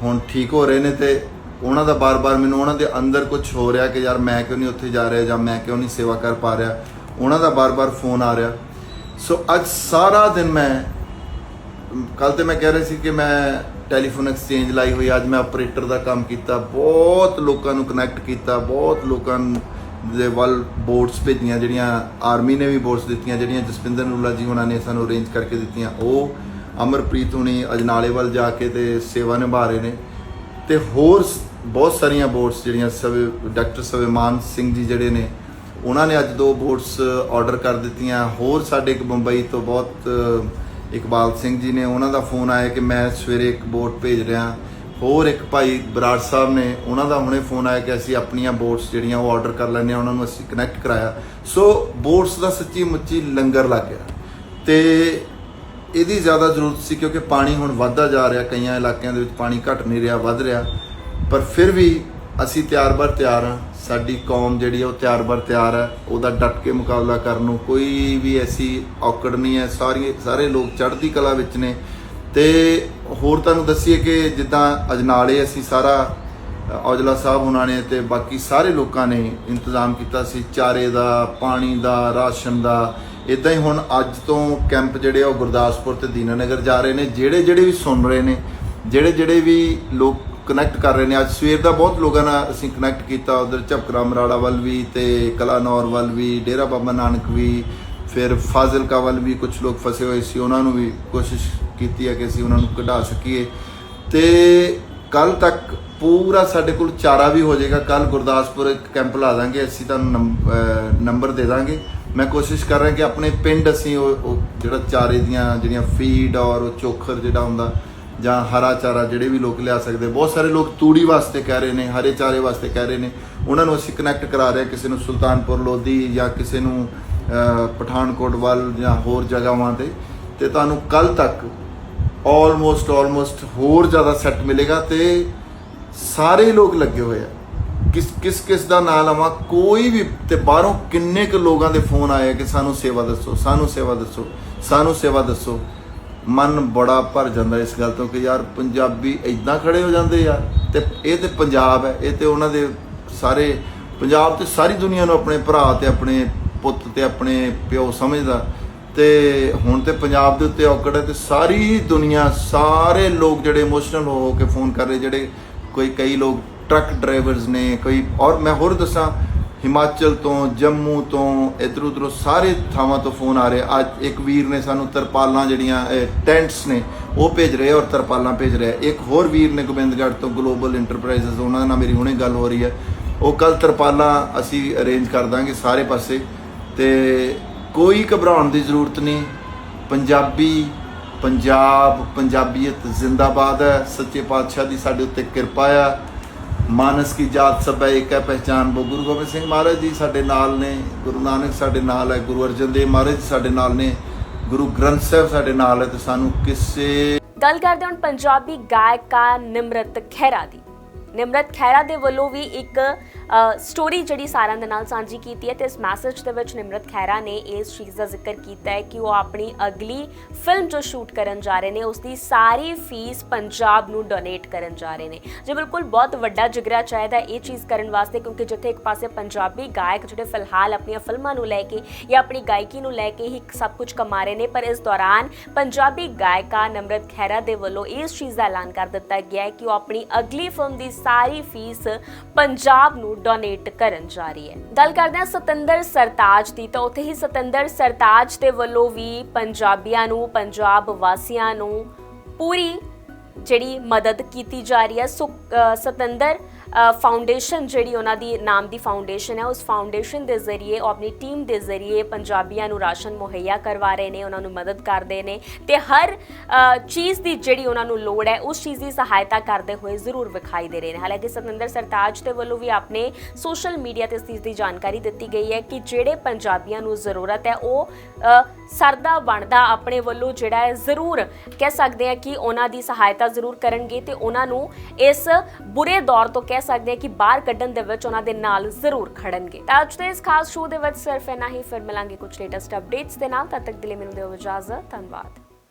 ਹੁਣ ਠੀਕ ਹੋ ਰਹੇ ਨੇ ਤੇ ਉਹਨਾਂ ਦਾ ਬਾਰ-ਬਾਰ ਮੈਨੂੰ ਉਹਨਾਂ ਦੇ ਅੰਦਰ ਕੁਝ ਹੋ ਰਿਹਾ ਕਿ ਯਾਰ ਮੈਂ ਕਿਉਂ ਨਹੀਂ ਉੱਥੇ ਜਾ ਰਿਹਾ ਜਾਂ ਮੈਂ ਕਿਉਂ ਨਹੀਂ ਸੇਵਾ ਕਰ ਪਾ ਰਿਹਾ, ਉਹਨਾਂ ਦਾ ਬਾਰ-ਬਾਰ ਫੋਨ ਆ ਰਿਹਾ। ਸੋ ਅੱਜ ਸਾਰਾ ਦਿਨ ਮੈਂ ਕੱਲ ਤੇ ਮੈਂ ਕਹਿ ਰਿਹਾ ਸੀ ਕਿ ਮੈਂ ਟੈਲੀਫੋਨ ਐਕਸਚੇਂਜ ਲਾਈ ਹੋਈ, ਅੱਜ ਮੈਂ ਆਪਰੇਟਰ ਦਾ ਕੰਮ ਕੀਤਾ, ਬਹੁਤ ਲੋਕਾਂ ਨੂੰ ਕਨੈਕਟ ਕੀਤਾ, ਬਹੁਤ ਲੋਕਾਂ ਦੇ ਵੱਲ ਬੋਰਡਸ ਭੇਜੀਆਂ, ਜਿਹੜੀਆਂ ਆਰਮੀ ਨੇ ਵੀ ਬੋਰਡਸ ਦਿੱਤੀਆਂ, ਜਿਹੜੀਆਂ ਜਸਪਿੰਦਰ ਨੂਲਾ ਜੀ ਉਹਨਾਂ ਨੇ ਸਾਨੂੰ ਅਰੇਂਜ ਕਰਕੇ ਦਿੱਤੀਆਂ, ਉਹ ਅਮਰਪ੍ਰੀਤ ਹੁਣੀ ਅਜਨਾਲੇ ਵੱਲ ਜਾ ਕੇ ਤੇ ਸੇਵਾ ਨਿਭਾ ਰਹੇ ਨੇ। ਤੇ ਹੋਰ ਸ- ਬਹੁਤ ਸਾਰੀਆਂ ਬੋਰਡਸ ਜਿਹੜੀਆਂ ਸਵੇ, ਡਾਕਟਰ ਸਵੇਮਾਨ ਸਿੰਘ ਜੀ ਜਿਹੜੇ ਨੇ, ਉਹਨਾਂ ਨੇ ਅੱਜ ਦੋ ਬੋਰਡਸ ਆਰਡਰ ਕਰ ਦਿੱਤੀਆਂ। ਹੋਰ ਸਾਡੇ ਇੱਕ ਬੰਬਈ ਤੋਂ ਬਹੁਤ, ਇਕਬਾਲ ਸਿੰਘ ਜੀ ਨੇ, ਉਹਨਾਂ ਦਾ ਫੋਨ ਆਇਆ ਕਿ ਮੈਂ ਸਵੇਰੇ ਇੱਕ ਬੋਰਡ ਭੇਜ ਰਿਹਾ। ਹੋਰ ਇੱਕ ਭਾਈ ਬਰਾੜ ਸਾਹਿਬ ਨੇ, ਉਹਨਾਂ ਦਾ ਹੁਣੇ ਫੋਨ ਆਇਆ ਕਿ ਅਸੀਂ ਆਪਣੀਆਂ ਬੋਰਡਸ ਜਿਹੜੀਆਂ ਉਹ ਆਰਡਰ ਕਰ ਲੈਂਦੇ ਹਾਂ, ਉਹਨਾਂ ਨੂੰ ਅਸੀਂ ਕਨੈਕਟ ਕਰਾਇਆ। ਸੋ ਬੋਰਡਸ ਦਾ ਸੱਚੀ ਮੁੱਚੀ ਲੰਗਰ ਲੱਗ ਗਿਆ। ਤੇ ਇਹਦੀ ਜ਼ਿਆਦਾ ਜ਼ਰੂਰਤ ਸੀ ਕਿਉਂਕਿ ਪਾਣੀ ਹੁਣ ਵੱਧਦਾ ਜਾ ਰਿਹਾ, ਕਈਆਂ ਇਲਾਕਿਆਂ ਦੇ ਵਿੱਚ ਪਾਣੀ ਘਟ ਨਹੀਂ ਰਿਹਾ, ਵੱਧ ਰਿਹਾ। ਪਰ ਫਿਰ ਵੀ ਅਸੀਂ ਤਿਆਰ-ਬਰ ਤਿਆਰ ਹਾਂ। ਸਾਡੀ ਕੌਮ ਜਿਹੜੀ ਆ, ਉਹ ਤਿਆਰ-ਬਰ ਤਿਆਰ ਹੈ ਉਹਦਾ ਡਟ ਕੇ ਮੁਕਾਬਲਾ ਕਰਨ ਨੂੰ ਕੋਈ ਵੀ ਐਸੀ ਔਕੜ ਨਹੀਂ ਹੈ। ਸਾਰੀ ਸਾਰੇ ਲੋਕ ਚੜ੍ਹਦੀ ਕਲਾ ਵਿੱਚ ਨੇ। ਤੇ ਹੋਰ ਤੁਹਾਨੂੰ ਦੱਸੀਏ ਕਿ ਜਿੱਦਾਂ ਅਜਨਾਲੇ ਅਸੀਂ ਸਾਰਾ ਔਜਲਾ ਸਾਹਿਬ ਉਹਨਾਂ ਨੇ ਤੇ ਬਾਕੀ ਸਾਰੇ ਲੋਕਾਂ ਨੇ ਇੰਤਜ਼ਾਮ ਕੀਤਾ ਸੀ। ਚਾਰੇ ਦਾ, ਪਾਣੀ ਦਾ, ਰਾਸ਼ਨ ਦਾ। ਇਦਾਂ ਹੀ ਹੁਣ ਅੱਜ ਤੋਂ ਕੈਂਪ ਜਿਹੜੇ ਆ ਉਹ ਗੁਰਦਾਸਪੁਰ ਤੇ ਦੀਨਾਨਗਰ ਜਾ ਰਹੇ ਨੇ, ਜਿਹੜੇ ਜਿਹੜੇ ਵੀ ਸੁਣ ਰਹੇ ਨੇ, ਜਿਹੜੇ ਜਿਹੜੇ ਵੀ ਲੋਕ ਕਨੈਕਟ ਕਰ ਰਹੇ ਨੇ, ਅੱਜ ਸਵੇਰ ਦਾ ਬਹੁਤ ਲੋਕਾਂ ਨਾਲ ਅਸੀਂ ਕਨੈਕਟ ਕੀਤਾ, ਉਧਰ ਝਪਕਰਾ ਮਰਾੜਾ ਵੱਲ ਵੀ ਤੇ ਕਲਾਨੌਰ ਵੱਲ ਵੀ, ਡੇਰਾ ਬਾਬਾ ਨਾਨਕ ਵੀ, ਫਿਰ ਫਾਜ਼ਿਲਕਾ ਵੱਲ ਵੀ ਕੁਝ ਲੋਕ ਫਸੇ ਹੋਏ ਸੀ, ਉਹਨਾਂ ਨੂੰ ਵੀ ਕੋਸ਼ਿਸ਼ ਕੀਤੀ ਹੈ ਕਿ ਅਸੀਂ ਉਹਨਾਂ ਨੂੰ ਕਢਾ ਸਕੀਏ। ਤੇ ਕੱਲ ਤੱਕ ਪੂਰਾ ਸਾਡੇ ਕੋਲ ਚਾਰਾ ਵੀ ਹੋ ਜਾਏਗਾ, ਕੱਲ ਗੁਰਦਾਸਪੁਰ ਇੱਕ ਕੈਂਪ ਲਾ ਦਾਂਗੇ, ਅਸੀਂ ਤੁਹਾਨੂੰ ਨੰਬ- ਨੰਬਰ ਦੇ ਦਾਂਗੇ। ਮੈਂ ਕੋਸ਼ਿਸ਼ ਕਰ ਰਿਹਾ ਕਿ ਆਪਣੇ ਪਿੰਡ ਅਸੀਂ ਉਹ ਜਿਹੜਾ ਚਾਰੇ ਦੀਆਂ ਜਿਹੜੀਆਂ ਫੀਡ ਔਰ ਉਹ ਚੋਖਰ ਜਿਹੜਾ ਹੁੰਦਾ ਜਾਂ ਹਰਾ ਚਾਰਾ ਜਿਹੜੇ ਵੀ ਲੋਕ ਲਿਆ ਸਕਦੇ, ਬਹੁਤ ਸਾਰੇ ਲੋਕ ਤੂੜੀ ਵਾਸਤੇ ਕਹਿ ਰਹੇ ਨੇ, ਹਰੇ ਚਾਰੇ ਵਾਸਤੇ ਕਹਿ ਰਹੇ ਨੇ। ਉਹਨਾਂ ਨੂੰ ਅਸੀਂ ਕਨੈਕਟ ਕਰਾ ਰਹੇ ਹਾਂ ਕਿਸੇ ਨੂੰ ਸੁਲਤਾਨਪੁਰ, ਲੋਧੀ ਜਾਂ ਕਿਸੇ ਨੂੰ ਪਠਾਨਕੋਟ ਵੱਲ ਜਾਂ ਹੋਰ ਜਗ੍ਹਾਵਾਂ ਤੇ। ਤੇ ਤੁਹਾਨੂੰ ਕੱਲ ਤੱਕ ਆਲਮੋਸਟ ਆਲਮੋਸਟ ਹੋਰ ਜ਼ਿਆਦਾ ਸੈੱਟ ਮਿਲੇਗਾ ਤੇ ਸਾਰੇ ਲੋਕ ਲੱਗੇ ਹੋਏ ਆ। ਕਿਸ ਕਿਸ ਕਿਸ ਦਾ ਨਾਂ ਲਵਾਂ? ਕੋਈ ਵੀ ਤੇ ਬਾਹਰੋਂ ਕਿੰਨੇ ਕੁ ਲੋਕਾਂ ਦੇ ਫੋਨ ਆਏ ਕਿ ਸਾਨੂੰ ਸੇਵਾ ਦੱਸੋ, ਸਾਨੂੰ ਸੇਵਾ ਦੱਸੋ, ਸਾਨੂੰ ਸੇਵਾ ਦੱਸੋ। ਮਨ ਬੜਾ ਭਰ ਜਾਂਦਾ ਇਸ ਗੱਲ ਤੋਂ ਕਿ ਯਾਰ ਪੰਜਾਬੀ ਇਦਾਂ ਖੜੇ ਹੋ ਜਾਂਦੇ ਆ ਤੇ ਇਹ ਤੇ ਪੰਜਾਬ ਹੈ, ਇਹ ਤੇ ਉਹਨਾਂ ਦੇ ਸਾਰੇ ਪੰਜਾਬ ਤੇ ਸਾਰੀ ਦੁਨੀਆ ਨੂੰ ਆਪਣੇ ਭਰਾ ਤੇ ਆਪਣੇ ਪੁੱਤ ਤੇ ਆਪਣੇ ਪਿਓ ਸਮਝਦਾ। ਤੇ ਹੁਣ ਤੇ ਪੰਜਾਬ ਦੇ ਉੱਤੇ ਔਕੜ ਹੈ ਤੇ ਸਾਰੀ ਦੁਨੀਆ, ਸਾਰੇ ਲੋਕ ਜਿਹੜੇ ਇਮੋਸ਼ਨਲ ਹੋ ਹੋ ਕੇ ਫੋਨ ਕਰ ਰਹੇ, ਜਿਹੜੇ ਕੋਈ ਕਈ ਲੋਕ ਟਰੱਕ ਡਰਾਈਵਰਸ ਨੇ ਕੋਈ ਔਰ ਮੈਂ ਹੋਰ ਦੱਸਾਂ, ਹਿਮਾਚਲ ਤੋਂ, ਜੰਮੂ ਤੋਂ, ਇਧਰ ਉਧਰੋਂ ਸਾਰੇ ਥਾਵਾਂ ਤੋਂ ਫੋਨ ਆ ਰਹੇ। ਅੱਜ ਇੱਕ ਵੀਰ ਨੇ ਸਾਨੂੰ ਤਰਪਾਲਾਂ ਜਿਹੜੀਆਂ ਟੈਂਟਸ ਨੇ, ਉਹ ਭੇਜ ਰਹੇ ਔਰ ਤਰਪਾਲਾਂ ਭੇਜ ਰਹੇ। ਇੱਕ ਹੋਰ ਵੀਰ ਨੇ ਗੋਬਿੰਦਗੜ੍ਹ ਤੋਂ ਗਲੋਬਲ ਇੰਟਰਪ੍ਰਾਈਜ਼ਸ ਉਹਨਾਂ ਨਾਲ ਮੇਰੀ ਹੁਣੇ ਗੱਲ ਹੋ ਰਹੀ ਹੈ। ਉਹ ਕੱਲ ਤਰਪਾਲਾਂ ਅਸੀਂ ਅਰੇਂਜ ਕਰ ਦਾਂਗੇ ਸਾਰੇ ਪਾਸੇ। ਤੇ ਕੋਈ ਘਬਰਾਉਣ ਦੀ ਜ਼ਰੂਰਤ ਨਹੀਂ। ਪੰਜਾਬੀ, ਪੰਜਾਬ, ਪੰਜਾਬੀਅਤ ਜ਼ਿੰਦਾਬਾਦ ਹੈ। ਸੱਚੇ ਪਾਤਸ਼ਾਹ ਦੀ ਸਾਡੇ ਉੱਤੇ ਕਿਰਪਾ ਆ। ਮਾਨਸ ਕੀ ਜਾਤ ਸਭ ਇੱਕ ਹੈ ਪਹਿਚਾਨ ਬੋ ਗੁਰੂ ਗੋਬਿੰਦ ਸਿੰਘ ਮਹਾਰਾਜ ਜੀ ਸਾਡੇ ਨਾਲ ਨੇ ਗੁਰੂ ਨਾਨਕ ਸਾਡੇ ਨਾਲ ਹੈ ਗੁਰੂ ਅਰਜਨ ਦੇਵ ਮਹਾਰਾਜ ਸਾਡੇ ਨਾਲ ਨੇ ਗੁਰੂ ਗ੍ਰੰਥ ਸਾਹਿਬ ਸਾਡੇ ਨਾਲ ਹੈ ਤੇ ਸਾਨੂੰ ਕਿਸੇ ਗੱਲ ਕਰਦੇ ਹਾਂ ਹੁਣ ਪੰਜਾਬੀ ਗਾਇਕਾ ਨਿਮਰਤ ਖਹਿਰਾ ਦੀ ਨਿਮਰਤ ਖਹਿਰਾ ਦੇ ਵੱਲੋਂ ਵੀ ਇੱਕ ਸਟੋਰੀ ਜਿਹੜੀ ਸਾਰਿਆਂ ਦੇ ਨਾਲ ਸਾਂਝੀ ਕੀਤੀ ਹੈ ਤੇ ਇਸ ਮੈਸੇਜ ਦੇ ਵਿੱਚ ਨਿਮਰਤ ਖਹਿਰਾ ਨੇ ਇਸ ਚੀਜ਼ ਦਾ ਜ਼ਿਕਰ ਕੀਤਾ ਹੈ ਕਿ ਉਹ ਆਪਣੀ ਅਗਲੀ ਫਿਲਮ ਜੋ ਸ਼ੂਟ ਕਰਨ ਜਾ ਰਹੇ ਨੇ ਉਸ ਦੀ ਸਾਰੀ ਫੀਸ ਪੰਜਾਬ ਨੂੰ ਡੋਨੇਟ ਕਰਨ ਜਾ ਰਹੇ ਨੇ। ਜੇ ਬਿਲਕੁਲ ਬਹੁਤ ਵੱਡਾ ਜਿਗਰਾ ਚਾਹੀਦਾ ਇਹ ਚੀਜ਼ ਕਰਨ ਵਾਸਤੇ, ਕਿਉਂਕਿ ਜਿੱਥੇ ਇੱਕ ਪਾਸੇ ਪੰਜਾਬੀ ਗਾਇਕ ਜਿਹੜੇ ਫਿਲਹਾਲ ਆਪਣੀਆਂ ਫਿਲਮਾਂ ਨੂੰ ਲੈ ਕੇ ਜਾਂ ਆਪਣੀ ਗਾਇਕੀ ਨੂੰ ਲੈ ਕੇ ਹੀ ਸਭ ਕੁਝ ਕਮਾ ਰਹੇ ਨੇ, ਪਰ ਇਸ ਦੌਰਾਨ ਪੰਜਾਬੀ ਗਾਇਕਾ ਨਿਮਰਤ ਖਹਿਰਾ ਦੇ ਵੱਲੋਂ ਇਸ ਚੀਜ਼ ਦਾ ਐਲਾਨ ਕਰ ਦਿੱਤਾ ਗਿਆ ਹੈ ਕਿ ਉਹ ਆਪਣੀ ਅਗਲੀ ਫਿਲਮ ਦੀ ਸਾਰੀ ਫੀਸ ਪੰਜਾਬ ਨੂੰ ਡੋਨੇਟ ਕਰਨ ਜਾ ਰਹੀ ਹੈ। ਗੱਲ ਕਰਦੇ ਹਾਂ ਸਤਿੰਦਰ ਸਰਤਾਜ ਦੀ, ਤਾਂ ਉੱਥੇ ਹੀ ਸਤਿੰਦਰ ਸਰਤਾਜ ਦੇ ਵੱਲੋਂ ਵੀ ਪੰਜਾਬੀਆਂ ਨੂੰ, ਪੰਜਾਬ ਵਾਸੀਆਂ ਨੂੰ ਪੂਰੀ ਜਿਹੜੀ ਮਦਦ ਕੀਤੀ ਜਾ ਰਹੀ ਹੈ। ਸੋ ਸਤਿੰਦਰ ਫਾਊਂਡੇਸ਼ਨ ਜਿਹੜੀ ਉਹਨਾਂ ਦੀ ਨਾਮ ਦੀ ਫਾਊਂਡੇਸ਼ਨ ਹੈ, ਉਸ ਫਾਊਂਡੇਸ਼ਨ ਦੇ ਜ਼ਰੀਏ, ਉਹ ਆਪਣੀ ਟੀਮ ਦੇ ਜ਼ਰੀਏ ਪੰਜਾਬੀਆਂ ਨੂੰ ਰਾਸ਼ਨ ਮੁਹੱਈਆ ਕਰਵਾ ਰਹੇ ਨੇ, ਉਹਨਾਂ ਨੂੰ ਮਦਦ ਕਰਦੇ ਨੇ ਤੇ ਹਰ ਚੀਜ਼ ਦੀ ਜਿਹੜੀ ਉਹਨਾਂ ਨੂੰ ਲੋੜ ਹੈ, ਉਸ ਚੀਜ਼ ਦੀ ਸਹਾਇਤਾ ਕਰਦੇ ਹੋਏ ਜ਼ਰੂਰ ਵਿਖਾਈ ਦੇ ਰਹੇ ਨੇ। ਹਾਲਾਂਕਿ ਸਤਿੰਦਰ ਸਰਤਾਜ ਦੇ ਵੱਲੋਂ ਵੀ ਆਪਣੇ ਸੋਸ਼ਲ ਮੀਡੀਆ ਤੇ ਇਸ ਚੀਜ਼ ਦੀ ਜਾਣਕਾਰੀ ਦਿੱਤੀ ਗਈ ਹੈ ਕਿ ਜਿਹੜੇ ਪੰਜਾਬੀਆਂ ਨੂੰ ਜ਼ਰੂਰਤ ਹੈ, ਉਹ ਸਰਦਾ ਬਣਦਾ ਆਪਣੇ ਵੱਲੋਂ ਜਿਹੜਾ ਹੈ, ਜ਼ਰੂਰ ਕਹਿ ਸਕਦੇ ਆ ਕਿ ਉਹਨਾਂ ਦੀ ਸਹਾਇਤਾ ਜ਼ਰੂਰ ਕਰਨਗੇ ਤੇ ਉਹਨਾਂ ਨੂੰ ਇਸ ਬੁਰੇ ਦੌਰ ਤੋਂ ਕਹਿ ਸਕਦੇ ਹਾਂ ਕਿ ਬਾਹਰ ਕੱਢਣ ਦੇ ਵਿੱਚ ਉਹਨਾਂ ਦੇ ਨਾਲ ਜ਼ਰੂਰ ਖੜਨਗੇ। ਤਾਂ ਅੱਜ ਦੇ ਇਸ ਖਾਸ ਸ਼ੋਅ ਦੇ ਵਿੱਚ ਸਿਰਫ ਇੰਨਾ ਹੀ। ਫਿਰ ਮਿਲਾਂਗੇ ਕੁਝ ਲੇਟੈਸਟ ਅਪਡੇਟਸ ਦੇ ਨਾਲ। ਤਦ ਤੱਕ ਦੇ ਲਈ ਮੈਨੂੰ ਦਿਓ ਇਜਾਜ਼ਤ। ਧੰਨਵਾਦ।